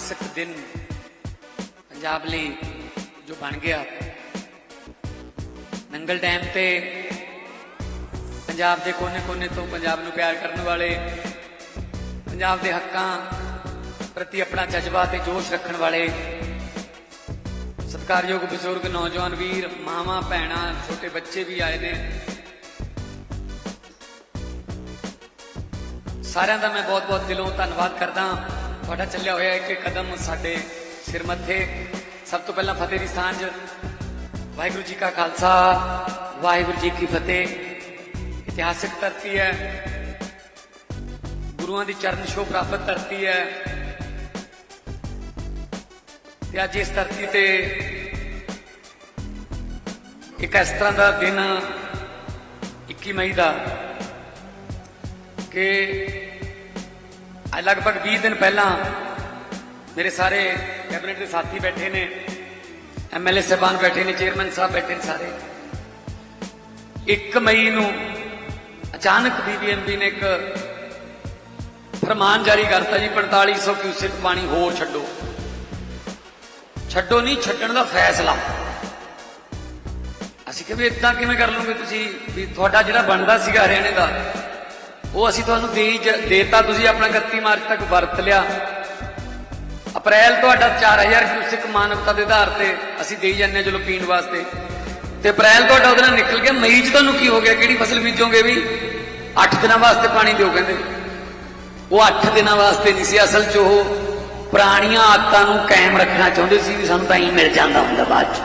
ਇਤਿਹਾਸਕ ਦਿਨ ਪੰਜਾਬ ਲਈ ਜੋ ਬਣ ਗਿਆ। ਨੰਗਲ ਡੈਮ ਤੇ ਪੰਜਾਬ ਦੇ ਕੋਨੇ-ਕੋਨੇ ਤੋਂ ਪੰਜਾਬ ਨੂੰ ਪਿਆਰ ਕਰਨ ਵਾਲੇ, ਪੰਜਾਬ ਦੇ ਹੱਕਾਂ ਪ੍ਰਤੀ ਆਪਣਾ ਜਜ਼ਬਾ ਤੇ ਜੋਸ਼ ਰੱਖਣ ਵਾਲੇ ਸਤਿਕਾਰਯੋਗ ਬਜ਼ੁਰਗ, ਨੌਜਵਾਨ ਵੀਰ, ਮਾਵਾਂ, ਭੈਣਾਂ, ਛੋਟੇ ਬੱਚੇ ਵੀ ਆਏ ਨੇ। ਸਾਰਿਆਂ ਦਾ ਮੈਂ ਬਹੁਤ-ਬਹੁਤ ਦਿਲੋਂ ਧੰਨਵਾਦ ਕਰਦਾ। ਤੁਹਾਡਾ ਚੱਲਿਆ ਹੋਇਆ ਇੱਕ ਕਦਮ ਸਾਡੇ ਸਿਰ ਮੱਥੇ। ਸਭ ਤੋਂ ਪਹਿਲਾਂ ਫਤਿਹ ਦੀ ਸਾਂਝ। ਵਾਹਿਗੁਰੂ ਜੀ ਕਾ ਖਾਲਸਾ, ਵਾਹਿਗੁਰੂ ਜੀ ਕੀ ਫਤਿਹ। ਇਤਿਹਾਸਿਕ ਧਰਤੀ ਹੈ। ਗੁਰੂਆਂ ਦੀ ਚਰਨ ਛੋਹ ਪ੍ਰਾਪਤ ਧਰਤੀ ਹੈ। ਤੇ ਅੱਜ ਇਸ ਧਰਤੀ ਤੇ ਇੱਕ ਇਸ ਤਰ੍ਹਾਂ ਦਾ ਦਿਨ 21 ਮਈ ਦਾ, ਕਿ ਅੱਜ ਲਗਭਗ 20 ਦਿਨ ਪਹਿਲਾਂ ਮੇਰੇ ਸਾਰੇ ਕੈਬਨਿਟ ਦੇ ਸਾਥੀ ਬੈਠੇ ਨੇ ਐਮਐਲਏ ਸਾਹਿਬਾਨ ਬੈਠੇ ਨੇ, ਚੇਅਰਮੈਨ ਸਾਹਿਬ ਬੈਠੇ ਨੇ ਸਾਰੇ। 1 ਮਈ ਨੂੰ ਅਚਾਨਕ ਬੀਬੀਐਮਬੀ ਨੇ ਇੱਕ ਫਰਮਾਨ ਜਾਰੀ ਕਰਤਾ ਜੀ 4500 ਕਿਊਸਿਕ ਪਾਣੀ ਹੋਰ ਛੱਡੋ। ਛੱਡੋ ਨਹੀਂ, ਛੱਡਣ ਦਾ ਫੈਸਲਾ। ਅਸੀਂ ਕਿਹਾ ਵੀ ਇਦਾਂ ਕਿਵੇਂ ਕਰ ਲਓਗੇ ਤੁਸੀਂ? ਵੀ ਤੁਹਾਡਾ ਜਿਹੜਾ ਬਣਦਾ ਸੀਗਾ ਹਰਿਆਣੇ ਦਾ ਉਹ ਅਸੀਂ ਤੁਹਾਨੂੰ ਦੇ ਹੀ ਦੇਤਾ, ਤੁਸੀਂ ਆਪਣਾ 31 ਮਾਰਚ ਤੱਕ ਵਰਤ ਲਿਆ। ਅਪ੍ਰੈਲ ਤੁਹਾਡਾ 4000 ਕਿਊਸਿਕ ਮਾਨਵਤਾ ਦੇ ਆਧਾਰ ਤੇ ਅਸੀਂ ਦੇਈ ਜਾਂਦੇ ਹਾਂ ਚਲੋ ਪੀਣ ਵਾਸਤੇ। ਤੇ ਅਪ੍ਰੈਲ ਤੁਹਾਡਾ ਉਹਦੇ ਨਾਲ ਨਿਕਲ ਗਿਆ। ਮਈ 'ਚ ਤੁਹਾਨੂੰ ਕੀ ਹੋ ਗਿਆ? ਕਿਹੜੀ ਫਸਲ ਬੀਜੋਗੇ ਵੀ? 8 ਦਿਨਾਂ ਵਾਸਤੇ ਪਾਣੀ ਦਿਓ ਕਹਿੰਦੇ। ਉਹ 8 ਦਿਨਾਂ ਵਾਸਤੇ ਨਹੀਂ ਸੀ ਅਸਲ 'ਚ ਉਹ ਪੁਰਾਣੀਆਂ ਆਦਤਾਂ ਨੂੰ ਕਾਇਮ ਰੱਖਣਾ ਚਾਹੁੰਦੇ ਸੀ ਵੀ ਸਾਨੂੰ ਤਾਂ ਹੀ ਮਿਲ ਜਾਂਦਾ ਹੁੰਦਾ ਬਾਅਦ 'ਚ।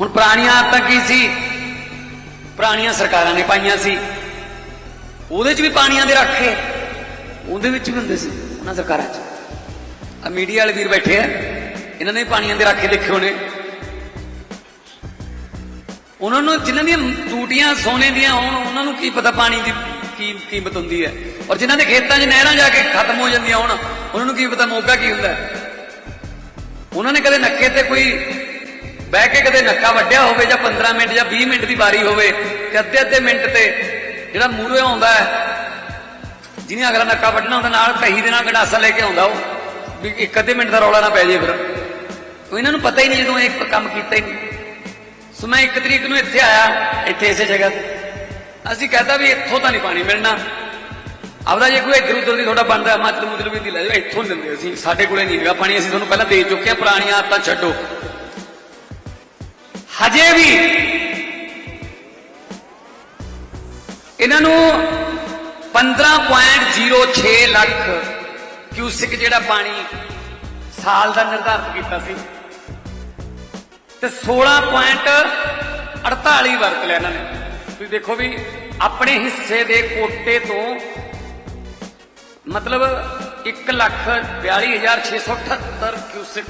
ਹੁਣ ਪੁਰਾਣੀਆਂ ਆਦਤਾਂ ਕੀ ਸੀ? ਪੁਰਾਣੀਆਂ ਸਰਕਾਰਾਂ ਨੇ ਪਾਈਆਂ ਸੀ। ਉਹਦੇ 'ਚ ਵੀ ਪਾਣੀਆਂ ਦੇ ਰੱਖੇ ਉਹਦੇ ਵਿੱਚ ਵੀ ਹੁੰਦੇ ਸੀ, ਉਹਨਾਂ ਸਰਕਾਰਾਂ 'ਚ। ਆ ਮੀਡੀਆ ਵਾਲੇ ਵੀਰ ਬੈਠੇ ਆ, ਇਹਨਾਂ ਨੇ ਪਾਣੀਆਂ ਦੇ ਰੱਖੇ ਦੇਖੇ ਹੋਣੇ। ਉਹਨਾਂ ਨੂੰ ਜਿਨ੍ਹਾਂ ਦੀਆਂ ਟੂਟੀਆਂ ਸੋਨੇ ਦੀਆਂ ਹੋਣ, ਉਹਨਾਂ ਨੂੰ ਕੀ ਪਤਾ ਪਾਣੀ ਦੀ ਕੀ ਕੀਮਤ ਹੁੰਦੀ ਹੈ। ਔਰ ਜਿਨ੍ਹਾਂ ਦੇ ਖੇਤਾਂ 'ਚ ਨਹਿਰਾਂ ਜਾ ਕੇ ਖਤਮ ਹੋ ਜਾਂਦੀਆਂ ਹੋਣ, ਉਹਨਾਂ ਨੂੰ ਕੀ ਪਤਾ ਮੋਗਾ ਕੀ ਹੁੰਦਾ ਉਹਨਾਂ ਨੇ ਕਦੇ ਨੱਕੇ ਤੇ ਕੋਈ ਬਹਿ ਕੇ ਕਦੇ ਨੱਕਾ ਵੱਢਿਆ ਹੋਵੇ ਜਾਂ 15 ਮਿੰਟ ਜਾਂ 20 ਮਿੰਟ ਦੀ ਵਾਰੀ ਹੋਵੇ ਕਿ ਅੱਧੇ ਅੱਧੇ ਮਿੰਟ ਤੇ ਜਿਹੜਾ ਮੂਹਰੇ ਆਉਂਦਾ ਹੈ ਜਿਹਨੇ ਅਗਲਾ ਨੱਕਾ ਵੱਢਣਾ ਹੁੰਦਾ, ਨਾਲ ਕਹੀ ਦੇ ਨਾਲ ਗੰਡਾਸਾ ਲੈ ਕੇ ਆਉਂਦਾ ਉਹ, ਵੀ ਇੱਕ ਅੱਧੇ ਮਿੰਟ ਦਾ ਰੌਲਾ ਨਾ ਪੈ ਜੇ ਫਿਰ। ਉਹ ਇਹਨਾਂ ਨੂੰ ਪਤਾ ਹੀ ਨਹੀਂ ਜਦੋਂ ਇਹ ਕੰਮ ਕੀਤਾ ਹੀ ਨਹੀਂ। ਸੋ ਮੈਂ ਇੱਕ ਤਰੀਕ ਨੂੰ ਇੱਥੇ ਆਇਆ, ਇੱਥੇ ਇਸੇ ਜਗ੍ਹਾ ਤੇ। ਅਸੀਂ ਕਹਤਾ ਵੀ ਇੱਥੋਂ ਤਾਂ ਨਹੀਂ ਪਾਣੀ ਮਿਲਣਾ। ਆਪਦਾ ਜੇ ਕੋਈ ਇੱਧਰ ਉੱਧਰ ਦੀ ਤੁਹਾਡਾ ਬਣਦਾ ਹਿਮਾਚਲ ਮੁਦਲ ਵੀ ਦੀ ਲੈ ਜਾਓ, ਇੱਥੋਂ ਨੀ ਦਿੰਦੇ ਅਸੀਂ। ਸਾਡੇ ਕੋਲੇ ਨਹੀਂ ਹੈਗਾ ਪਾਣੀ, ਅਸੀਂ ਤੁਹਾਨੂੰ ਪਹਿਲਾਂ ਦੇ ਚੁੱਕੇ ਹਾਂ ਪੁਰਾਣੀਆਂ ਆਦਤਾਂ, ਛੱਡੋ। ਹਜੇ ਵੀ ਇਹਨਾਂ ਨੂੰ 15.06 ਲੱਖ ਕਿਊਸਿਕ ਜਿਹੜਾ ਪਾਣੀ ਸਾਲ ਦਾ ਨਿਰਧਾਰਤ ਕੀਤਾ ਸੀ ਤੇ 16.48 ਵਰਤ ਲਿਆ ਇਹਨਾਂ ਨੇ। ਤੁਸੀਂ ਦੇਖੋ ਵੀ ਆਪਣੇ ਹਿੱਸੇ ਦੇ ਕੋਟੇ ਤੋਂ ਮਤਲਬ 142678 ਕਿਊਸਿਕ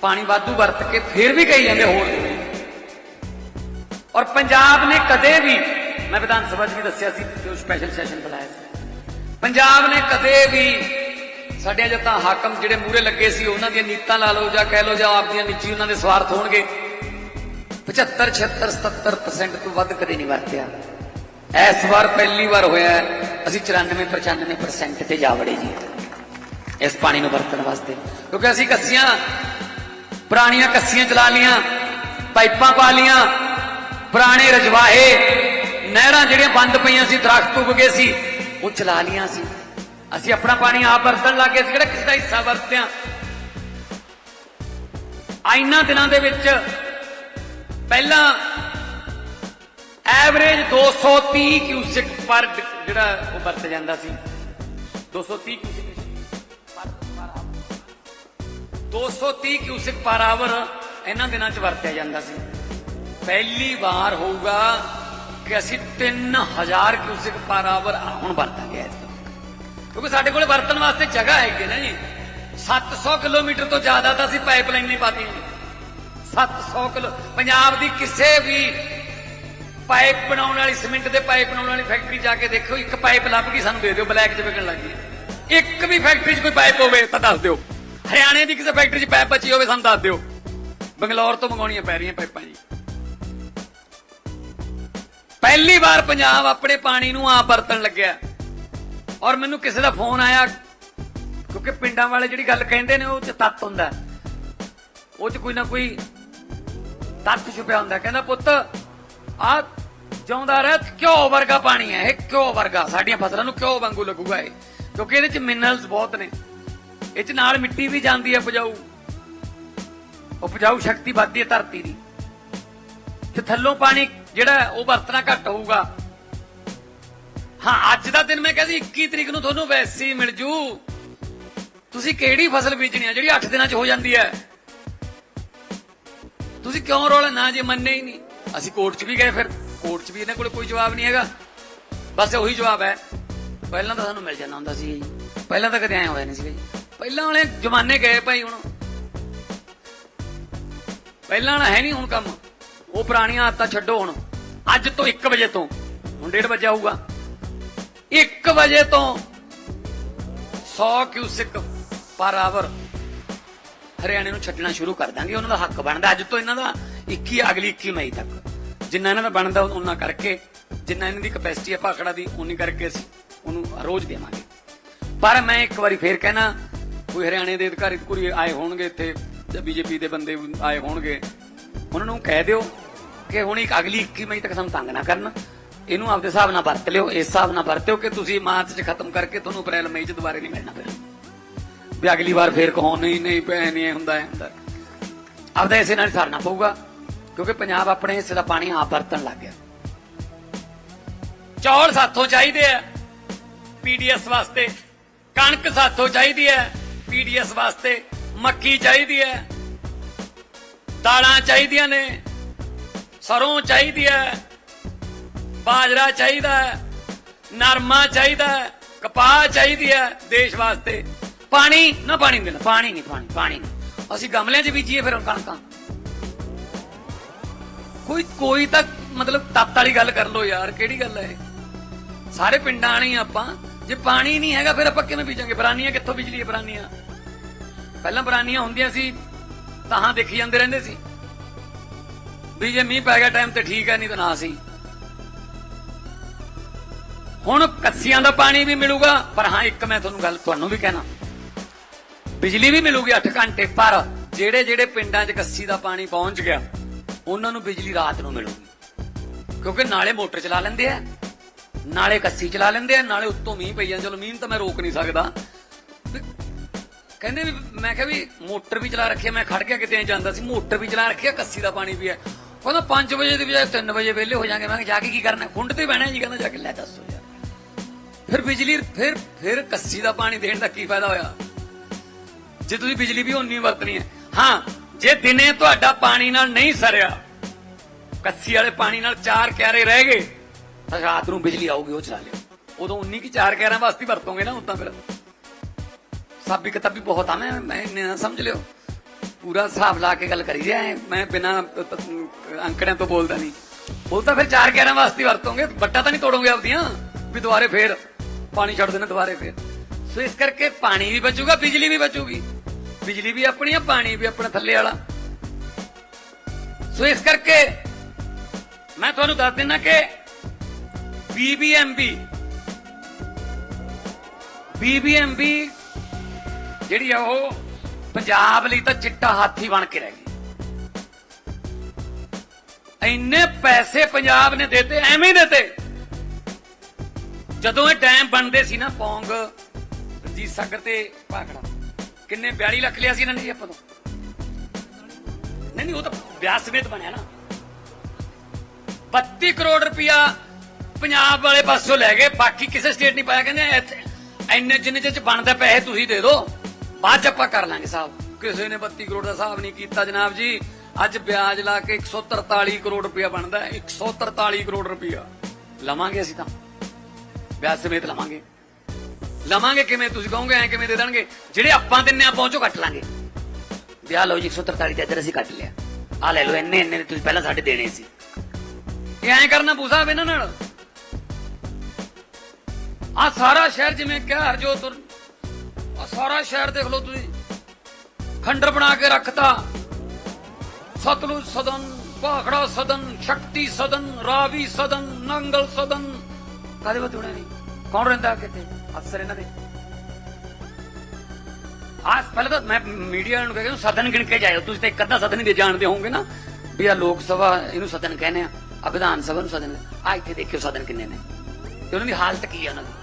ਪਾਣੀ ਵਾਧੂ ਵਰਤ ਕੇ ਫਿਰ ਵੀ ਕਹੀ ਜਾਂਦੇ ਹੋਰ। ਔਰ ਪੰਜਾਬ ਨੇ ਕਦੇ ਵੀ ਮੈਂ ਵਿਧਾਨ ਸਭਾ 'ਚ ਵੀ ਦੱਸਿਆ ਸੀ ਉਹ ਸਪੈਸ਼ਲ ਸੈਸ਼ਨ ਬੁਲਾਇਆ ਸੀ। ਪੰਜਾਬ ਨੇ ਕਦੇ ਵੀ ਸਾਡੇ ਜੋ ਤਾਂ ਹਾਕਮ ਜਿਹੜੇ ਮੂਰੇ ਲੱਗੇ ਸੀ, ਉਹਨਾਂ ਦੀਆਂ ਨੀਤਾਂ ਲਾ ਲਓ ਜਾਂ ਕਹਿ ਲਓ ਜਾਂ ਆਪਦੀਆਂ ਨਿੱਜੀ ਉਹਨਾਂ ਦੇ ਸਵਾਰਥ ਹੋਣਗੇ। 75 76 77% ਤੋਂ ਵੱਧ ਕਦੇ ਨਹੀਂ ਵਰਤਿਆ। ਇਸ ਵਾਰ ਪਹਿਲੀ ਵਾਰ ਹੋਇਆ ਅਸੀਂ 94 95% ਤੇ ਜਾ ਵੜੇ ਜੀ। ਇਸ ਪਾਣੀ ਨੂੰ ਵਰਤਣ ਵਾਸਤੇ। ਕਿਉਂਕਿ ਅਸੀਂ ਕੱਸੀਆਂ, ਪੁਰਾਣੀਆਂ ਕੱਸੀਆਂ ਚਲਾ ਲੀਆਂ ਪਾਈਪਾਂ ਪਾ ਲੀਆਂ ਪੁਰਾਣੇ ਰਜਵਾਹੇ ਨਹਿਰਾਂ ਜਿਹੜੀਆਂ ਬੰਦ ਪਈਆਂ ਸੀ, ਦਰਖਤ ਉੱਗ ਗਏ ਸੀ, ਉਹ ਚਲਾ ਲੀਆਂ ਸੀ। ਅਸੀਂ ਆਪਣਾ ਪਾਣੀ ਆਪ ਵਰਤਣ ਲੱਗੇ ਸੀ, ਕਿਹੜਾ ਕਿਸੇ ਦਾ ਹਿੱਸਾ ਵਰਤਿਆ? ਆਇਨਾ ਦਿਨਾਂ ਦੇ ਵਿੱਚ ਪਹਿਲਾਂ ਐਵਰੇਜ 230 ਕਿਊਸਿਕ ਪਰ ਜਿਹੜਾ ਉਹ ਵਰਤ ਜਾਂਦਾ ਸੀ। 230 ਕਿਊਸਿਕ ਪਰ ਪਰ ਆਵਰ। 230 ਕਿਊਸਿਕ ਪਰ ਆਵਰ ਇਹਨਾਂ ਦਿਨਾਂ 'ਚ ਵਰਤਿਆ ਜਾਂਦਾ ਸੀ। ਪਹਿਲੀ ਵਾਰ ਹੋਊਗਾ ਕਿ ਅਸੀਂ 3000 ਕਿਊਸਿਕ ਪਰ ਆਵਰ ਹੁਣ ਵਰਤਾਂਗੇ ਕਿਉਂਕਿ ਸਾਡੇ ਕੋਲੇ ਵਰਤਣ ਵਾਸਤੇ ਜਗ੍ਹਾ ਹੈਗੀ ਨਾ ਜੀ। 700 ਕਿਲੋਮੀਟਰ ਤੋਂ ਜ਼ਿਆਦਾ ਤਾਂ ਅਸੀਂ ਪਾਈਪਲਾਈਨ ਨਹੀਂ ਪਾਤੀ 700 ਕਿਲੋ, ਪੰਜਾਬ ਦੀ ਕਿਸੇ ਵੀ ਪਾਈਪ ਬਣਾਉਣ ਵਾਲੀ, ਸਿਮੈਂਟ ਦੇ ਪਾਈਪ ਬਣਾਉਣ ਵਾਲੀ ਫੈਕਟਰੀ ਜਾ ਕੇ ਦੇਖੋ, ਇੱਕ ਪਾਈਪ ਲੱਭ ਗਈ ਸਾਨੂੰ ਦੇ ਦਿਓ, ਬਲੈਕ 'ਚ ਵਿਕਣ ਲੱਗ ਗਈ। ਇੱਕ ਵੀ ਫੈਕਟਰੀ 'ਚ ਕੋਈ ਪਾਈਪ ਹੋਵੇ ਤਾਂ ਦੱਸ ਦਿਓ। ਹਰਿਆਣੇ ਦੀ ਕਿਸੇ ਫੈਕਟਰੀ 'ਚ ਪਾਈਪ ਬਚੀ ਹੋਵੇ ਸਾਨੂੰ ਦੱਸ ਦਿਓ। ਬੰਗਲੌਰ ਤੋਂ ਮੰਗਾਉਣੀਆਂ ਪੈ ਰਹੀਆਂ ਪਾਈਪਾਂ ਜੀ। ਪਹਿਲੀ ਵਾਰ ਪੰਜਾਬ ਆਪਣੇ ਪਾਣੀ ਨੂੰ ਆਪ ਵਰਤਣ ਲੱਗਿਆ। ਔਰ ਮੈਨੂੰ ਕਿਸੇ ਦਾ ਫੋਨ ਆਇਆ, ਕਿਉਂਕਿ ਪਿੰਡਾਂ ਵਾਲੇ ਜਿਹੜੀ ਗੱਲ ਕਹਿੰਦੇ ਨੇ, ਉਹ ਚ ਤੱਤ ਹੁੰਦਾ। ਉਹ ਚ ਕੋਈ ਨਾ ਕੋਈ ਤੱਤ ਛੁਪਿਆ ਹੁੰਦਾ। ਕਹਿੰਦਾ, ਪੁੱਤ ਆ ਜਿਉਂਦਾ ਰਹਿ, ਘਿਓ ਵਰਗਾ ਪਾਣੀ ਹੈ ਇਹ, ਘਿਓ ਵਰਗਾ। ਸਾਡੀਆਂ ਫਸਲਾਂ ਨੂੰ ਘਿਓ ਵਾਂਗੂ ਲੱਗੂਗਾ ਇਹ, ਕਿਉਂਕਿ ਇਹਦੇ ਚ ਮਿਨਰਲਸ ਬਹੁਤ ਨੇ। ਇਹ ਚ ਨਾਲ ਮਿੱਟੀ ਵੀ ਜਾਂਦੀ ਹੈ ਉਪਜਾਊ। ਉਪਜਾਊ ਸ਼ਕਤੀ ਵੱਧਦੀ ਹੈ ਧਰਤੀ ਦੀ। ਤੇ ਥੱਲੋਂ ਪਾਣੀ ਜਿਹੜਾ ਉਹ ਵਰਤਣਾ ਘੱਟ ਹੋਊਗਾ। ਹਾਂ, ਅੱਜ ਦਾ ਦਿਨ ਮੈਂ ਕਹਿੰਦੀ 21 ਤਰੀਕ ਨੂੰ ਤੁਹਾਨੂੰ ਵੈਸੇ ਮਿਲ ਜੂ। ਤੁਸੀਂ ਕਿਹੜੀ ਫਸਲ ਬੀਜਣੀ ਹੈ ਜਿਹੜੀ 8 ਦਿਨਾਂ 'ਚ ਹੋ ਜਾਂਦੀ ਹੈ? ਤੁਸੀਂ ਕਿਉਂ ਰੋਲ ਨਾ ਜੇ ਮੰਨੇ ਹੀ ਨਹੀਂ? ਅਸੀਂ ਕੋਰਟ 'ਚ ਵੀ ਗਏ ਫਿਰ, ਕੋਰਟ 'ਚ ਵੀ ਇਹਨਾਂ ਕੋਲ ਕੋਈ ਜਵਾਬ ਨਹੀਂ ਹੈਗਾ। ਬਸ ਉਹੀ ਜਵਾਬ ਹੈ। ਪਹਿਲਾਂ ਤਾਂ ਸਾਨੂੰ ਮਿਲ ਜਾਂਦਾ ਹੁੰਦਾ ਸੀ ਜੀ। ਪਹਿਲਾਂ ਤਾਂ ਕਦੇ ਐ ਹੋਇਆ ਨਹੀਂ ਸੀ ਜੀ ਪਹਿਲਾਂ ਵਾਲੇ ਜ਼ਮਾਨੇ ਗਏ ਭਾਈ ਹੁਣ। ਪਹਿਲਾਂ ਵਾਲਾ ਹੈ ਨਹੀਂ ਹੁਣ ਕੰਮ। ਉਹ ਪੁਰਾਣੀਆਂ ਆਦਤਾਂ ਛੱਡੋ ਹੁਣ। ਅੱਜ ਤੋਂ 1 ਵਜੇ ਤੋਂ। ਹੁਣ 1:30 ਵਜੇ ਆਊਗਾ 1 ਵਜੇ ਤੋਂ 100 ਕਿਊਸਿਕ ਪਰ ਆਵਰ ਹਰਿਆਣੇ ਨੂੰ ਛੱਡਣਾ ਸ਼ੁਰੂ ਕਰ ਦਾਂਗੇ। ਉਹਨਾਂ ਦਾ ਹੱਕ ਬਣਦਾ। ਅੱਜ ਤੋਂ ਇਹਨਾਂ ਦਾ 21 ਅਗਲੀ 21 ਮਈ ਤੱਕ। ਜਿੰਨਾ ਇਹਨਾਂ ਦਾ ਬਣਦਾ ਉਹਨਾਂ ਕਰਕੇ। ਜਿੰਨਾ ਇਹਨਾਂ ਦੀ ਕਪੈਸਿਟੀ ਹੈ ਭਾਖੜਾ ਦੀ ਉਨੀ ਕਰਕੇ ਅਸੀਂ ਉਹਨੂੰ ਰੋਜ਼ ਦੇਵਾਂਗੇ। ਪਰ ਮੈਂ ਇੱਕ ਵਾਰੀ ਫੇਰ ਕਹਿਣਾ, ਕੋਈ ਹਰਿਆਣੇ ਦੇ ਅਧਿਕਾਰੀ, ਕੋਈ ਆਏ ਹੋਣਗੇ ਇੱਥੇ, ਜਾਂ ਬੀਜੇਪੀ ਦੇ ਬੰਦੇ ਆਏ ਹੋਣਗੇ ਉਹਨਾਂ ਨੂੰ ਕਹਿ ਦਿਓ ਕਿ ਹੁਣ ਇੱਕ ਅਗਲੀ 21 ਮਈ ਤੱਕ ਸਾਨੂੰ ਤੰਗ ਨਾ ਕਰਨ। ਇਹਨੂੰ ਆਪਦੇ ਹਿਸਾਬ ਨਾਲ ਵਰਤ ਲਿਓ, ਇਸ ਹਿਸਾਬ ਨਾਲ ਵਰਤਿਓ ਕਿ ਤੁਸੀਂ ਮਾਰਚ 'ਚ ਖਤਮ ਕਰਕੇ ਤੁਹਾਨੂੰ ਅਪ੍ਰੈਲ, ਮਈ 'ਚ ਦੁਬਾਰੇ ਨਹੀਂ ਮਿਲਣਾ ਫਿਰ। ਵੀ ਅਗਲੀ ਵਾਰ ਫੇਰ ਕਹੋ, ਨਹੀਂ ਨਹੀਂ ਪੈ ਨਹੀਂ ਹੁੰਦਾ, ਇਹ ਹੁੰਦਾ। ਆਪਦਾ ਇਸੇ ਨਾਲ ਹੀ ਸਰਨਾ ਪਊਗਾ, ਕਿਉਂਕਿ ਪੰਜਾਬ ਆਪਣੇ ਹਿੱਸੇ ਦਾ ਪਾਣੀ ਆਪ ਵਰਤਣ ਲੱਗ ਗਿਆ। ਚੌਲ ਸਾਥੋਂ ਚਾਹੀਦੇ ਆ ਪੀਡੀਐਸ ਵਾਸਤੇ, ਕਣਕ ਸਾਥੋਂ ਚਾਹੀਦੀ ਹੈ ਪੀਡੀਐਸ ਵਾਸਤੇ, ਮੱਕੀ ਚਾਹੀਦੀ ਹੈ। ਦਾਲਾਂ ਚਾਹੀਦੀਆਂ ਨੇ, ਸਰੋਂ ਚਾਹੀਦੀ ਹੈ, ਬਾਜਰਾ ਚਾਹੀਦਾ ਹੈ, ਨਰਮਾ ਚਾਹੀਦਾ ਹੈ, ਕਪਾਹ ਚਾਹੀਦੀ ਹੈ ਦੇਸ਼ ਵਾਸਤੇ। ਪਾਣੀ ਨਾ ਪਾਣੀ ਦੇਣਾ, ਪਾਣੀ ਨਹੀਂ, ਪਾਣੀ ਪਾਣੀ ਅਸੀਂ ਗਮਲਿਆਂ 'ਚ ਬੀਜੀਏ ਫਿਰ ਕਣਕਾਂ। ਕੋਈ ਕੋਈ ਤਾਂ ਮਤਲਬ ਤੱਤ ਵਾਲੀ ਗੱਲ ਕਰ ਲੋ ਯਾਰ, ਕਿਹੜੀ ਗੱਲ ਹੈ ਇਹ? ਸਾਰੇ ਪਿੰਡਾਂ ਵਾਲੇ ਆਪਾਂ। ਜੇ ਪਾਣੀ ਨਹੀਂ ਹੈਗਾ ਫਿਰ ਆਪਾਂ ਕਿਵੇਂ ਬੀਜਾਂਗੇ? ਬਰਾਨੀਆਂ ਕਿੱਥੋਂ ਬੀਜ ਲਈਏ ਬਰਾਨੀਆਂ? ਪਹਿਲਾਂ ਬਰਾਨੀਆਂ ਹੁੰਦੀਆਂ ਸੀ ਤਾਹਾਂ ਦੇਖੀ ਜਾਂਦੇ ਰਹਿੰਦੇ ਸੀ। ਵੀ ਜੇ ਮੀਂਹ ਪੈ ਗਿਆ ਟਾਈਮ ਤੇ ਠੀਕ ਹੈ, ਨਹੀਂ ਤਾਂ ਨਾ ਸੀ। ਹੁਣ ਕੱਸੀਆਂ ਦਾ ਪਾਣੀ ਵੀ ਮਿਲੂਗਾ, ਪਰ ਹਾਂ, ਇੱਕ ਮੈਂ ਤੁਹਾਨੂੰ ਗੱਲ ਤੁਹਾਨੂੰ ਵੀ ਕਹਿਣਾ। ਬਿਜਲੀ ਵੀ ਮਿਲੂਗੀ 8 ਘੰਟੇ, ਪਰ ਜਿਹੜੇ ਜਿਹੜੇ ਪਿੰਡਾਂ 'ਚ ਕੱਸੀ ਦਾ ਪਾਣੀ ਪਹੁੰਚ ਗਿਆ, ਉਹਨਾਂ ਨੂੰ ਬਿਜਲੀ ਰਾਤ ਨੂੰ ਮਿਲੂਗੀ। ਕਿਉਂਕਿ ਨਾਲੇ ਮੋਟਰ ਚਲਾ ਲੈਂਦੇ ਆ, ਨਾਲੇ ਕੱਸੀ ਚਲਾ ਲੈਂਦੇ ਆ, ਨਾਲੇ ਉੱਤੋਂ ਮੀਂਹ ਪਈ ਜਾਂਦਾ। ਚਲੋ ਮੀਂਹ ਤਾਂ ਮੈਂ ਰੋਕ ਨਹੀਂ ਸਕਦਾ। ਕਹਿੰਦੇ ਵੀ, ਮੈਂ ਕਿਹਾ ਵੀ ਮੋਟਰ ਵੀ ਚਲਾ ਰੱਖਿਆ ਮੈਂ ਖੜ ਗਿਆ ਕਿਤੇ ਜਾਂਦਾ ਸੀ, ਮੋਟਰ ਵੀ ਚਲਾ ਰੱਖਿਆ ਕੱਸੀ ਦਾ ਪਾਣੀ ਵੀ ਹੈ ਕਹਿੰਦਾ 5 ਵਜੇ ਦੀ ਬਜਾਏ 3 ਵਜੇ ਵਿਹਲੇ ਹੋ ਜਾਾਂਗੇ। ਮੈਂ ਕਿਹਾ, ਜਾ ਕੇ ਕੀ ਕਰਨਾ? ਖੁੰਡ ਤੇ ਬਹਿਣਾ ਜੀ, ਕਹਿੰਦਾ, ਜਾ ਕੇ ਲੈ ਦੱਸੋ ਯਾਰ ਫਿਰ ਬਿਜਲੀ, ਫਿਰ ਫਿਰ ਕੱਸੀ ਦਾ ਪਾਣੀ ਦੇਣ ਦਾ ਕੀ ਫਾਇਦਾ ਹੋਇਆ? ਜੇ ਤੁਸੀਂ ਬਿਜਲੀ ਵੀ ਉਨੀ ਵਰਤਣੀ ਹੈ। ਹਾਂ, ਜੇ ਦਿਨੇ ਤੁਹਾਡਾ ਪਾਣੀ ਨਾਲ ਨਹੀਂ ਸਰਿਆ, ਕੱਸੀ ਵਾਲੇ ਪਾਣੀ ਨਾਲ ਚਾਰ ਕਿਆਰੇ ਰਹਿ ਗਏ, ਤਾਂ ਰਾਤ ਨੂੰ ਬਿਜਲੀ ਆਊਗੀ, ਉਹ ਚਲਾ ਲਿਓ। ਉਦੋਂ 19 ਕੀ ਚਾਰ ਕਿਆਰਿਆਂ ਵਾਸਤੇ ਵਰਤੋਂਗੇ ਨਾ, ਉਦਾਂ ਫਿਰ। ਸਾਬੀ ਕਿਤਾਬੀ ਬਹੁਤ ਆ, ਮੈਂ ਮੈਂ ਇੰਨੇ ਨਾ ਸਮਝ ਲਿਓ। ਪੂਰਾ ਹਿਸਾਬ ਲਾ ਕੇ ਗੱਲ ਕਰੀ ਰਿਹਾ ਮੈਂ ਬਿਨਾ ਅੰਕੜਿਆਂ ਤੋਂ ਬੋਲਦਾ ਨਹੀਂ। ਉਹ ਤਾਂ ਫਿਰ ਚਾਰ ਕਿਆਰਿਆਂ ਵਾਸਤੇ ਹੀ ਬੱਟਾ ਤਾਂ ਨਹੀਂ ਤੋੜੋਗੇ ਆਪਦੀਆਂ, ਵੀ ਦੁਬਾਰੇ ਫੇਰ ਪਾਣੀ ਛੱਡ ਦੇਣਾ ਦੁਬਾਰੇ ਫੇਰ। ਸੋ ਇਸ ਕਰਕੇ ਪਾਣੀ ਵੀ ਬਚੂਗਾ, ਬਿਜਲੀ ਵੀ ਬਚੂਗੀ। ਬਿਜਲੀ ਵੀ ਆਪਣੀ ਆ, ਪਾਣੀ ਵੀ ਆਪਣਾ ਥੱਲੇ ਵਾਲਾ। ਸੋ ਇਸ ਕਰਕੇ ਮੈਂ ਤੁਹਾਨੂੰ ਦੱਸ ਦਿੰਨਾ ਕਿ ਬੀਬੀਐਮਬੀ ਬੀਬੀਐਮਬੀ ਜਿਹੜੀ ਆ ਉਹ ਪੰਜਾਬ ਲਈ ਤਾਂ ਚਿੱਟਾ ਹਾਥੀ ਬਣ ਕੇ ਰਹਿ ਗਈ। ਇੰਨੇ ਪੈਸੇ ਪੰਜਾਬ ਨੇ ਦਿੱਤੇ, ਐਵੇਂ ਦਿੱਤੇ। ਜਦੋਂ ਇਹ ਡੈਮ ਬਣਦੇ ਸੀ ਨਾ ਪੌਂਗ ਰਣਜੀਤ ਸਾਗਰ ਤੇ ਪਾਖੜਾ ਕਿੰਨੇ 42 ਲੱਖ ਲਿਆ ਸੀ ਇਹਨਾਂ ਨੇ ਆਪਾਂ ਤੋਂ। ਨਹੀਂ ਨਹੀਂ, ਉਹ ਤਾਂ ਵਿਆਸ ਸਮੇਤ ਬਣਿਆ ਨਾ। 32 ਕਰੋੜ ਰੁਪਇਆ ਪੰਜਾਬ ਵਾਲੇ ਪਾਸੋਂ ਲੈ ਗਏ, ਬਾਕੀ ਕਿਸੇ ਸਟੇਟ ਨਹੀਂ ਪਾਇਆ। ਕਹਿੰਦੇ ਇੱਥੇ ਇੰਨੇ ਜਿੰਨੇ ਚ ਬਣਦਾ ਪੈਸੇ ਤੁਸੀਂ ਦੇ ਦਿਓ। ਬਾਅਦ ਚ ਆਪਾਂ ਕਰ ਲਾਂਗੇ ਸਾਹਿਬ ਕਿਸੇ ਨੇ 32 ਕਰੋੜ ਦਾ ਹਿਸਾਬ ਨਹੀਂ ਕੀਤਾ ਜਨਾਬ ਜੀ। ਅੱਜ ਵਿਆਜ ਲਾ ਕੇ 143 ਕਰੋੜ ਰੁਪਇਆ ਬਣਦਾ ਹੈ। 143 ਕਰੋੜ ਰੁਪਇਆ। ਲਵਾਂਗੇ ਅਸੀਂ ਤਾਂ। ਵਿਆਜ ਸਮੇਤ ਲਵਾਂਗੇ। ਲਵਾਂਗੇ ਕਿਵੇਂ ਤੁਸੀਂ ਕਹੋਗੇ, ਐ ਕਿਵੇਂ ਦੇ ਦੇਣਗੇ? ਜਿਹੜੇ ਆਪਾਂ ਦਿੰਨੇ ਆਪਾਂ ਉਹ ਕੱਟ ਲਾਂਗੇ। ਵਿਆਹ ਲਓ ਜੀ 143 ਤੇ ਇੱਧਰ ਅਸੀਂ ਕੱਟ ਲਿਆ। ਆ ਲੈ ਲਓ, ਇੰਨੇ ਇੰਨੇ ਤੁਸੀਂ ਪਹਿਲਾਂ ਸਾਡੇ ਦੇਣੇ ਸੀ। ਇਹ ਐਂ ਕਰਨਾ ਪੂਸਾ ਇਹਨਾਂ ਨਾਲ। ਆ ਸਾਰਾ ਸ਼ਹਿਰ ਜਿਵੇਂ ਕਿਹਾ ਹਰਜੋਤ ਆ ਸਾਰਾ ਸ਼ਹਿਰ ਦੇਖ ਲਓ ਤੁਸੀਂ। ਖੰਡਰ ਬਣਾ ਕੇ ਰੱਖਤਾ। ਸਤਲੁਜ ਸਦਨ, ਭਾਖੜਾ ਸਦਨ, ਸ਼ਕਤੀ ਸਦਨ, ਰਾਵੀ ਸਦਨ, ਨੰਗਲ ਸਦਨ। ਕਦੇ ਬਤੂੜੇ ਨਹੀਂ ਕੌਣ ਰਹਿੰਦਾ ਕਿਤੇ ਅਫਸਰ ਇਹਨਾਂ ਦੇ। ਆਸ ਪਹਿਲਾਂ ਤਾਂ ਮੈਂ ਮੀਡੀਆ ਨੂੰ ਕਹਿੰਦਾ ਸਦਨ ਗਿਣ ਕੇ ਜਾਇਓ। ਤੁਸੀਂ ਤਾਂ ਇੱਕ ਅੱਧਾ ਸਦਨ ਹੀ ਜਾਣਦੇ ਹੋਵੋਗੇ ਨਾ ਵੀ ਆ ਲੋਕ ਸਭਾ ਇਹਨੂੰ ਸਦਨ ਕਹਿੰਦੇ ਆ ਆ ਵਿਧਾਨ ਸਭਾ ਨੂੰ ਸਦਨ ਆ। ਇੱਥੇ ਦੇਖਿਓ ਸਦਨ ਕਿੰਨੇ ਨੇ। ਤੇ ਉਹਨਾਂ ਦੀ ਹਾਲਤ ਕੀ ਆ ਉਹਨਾਂ ਦੀ?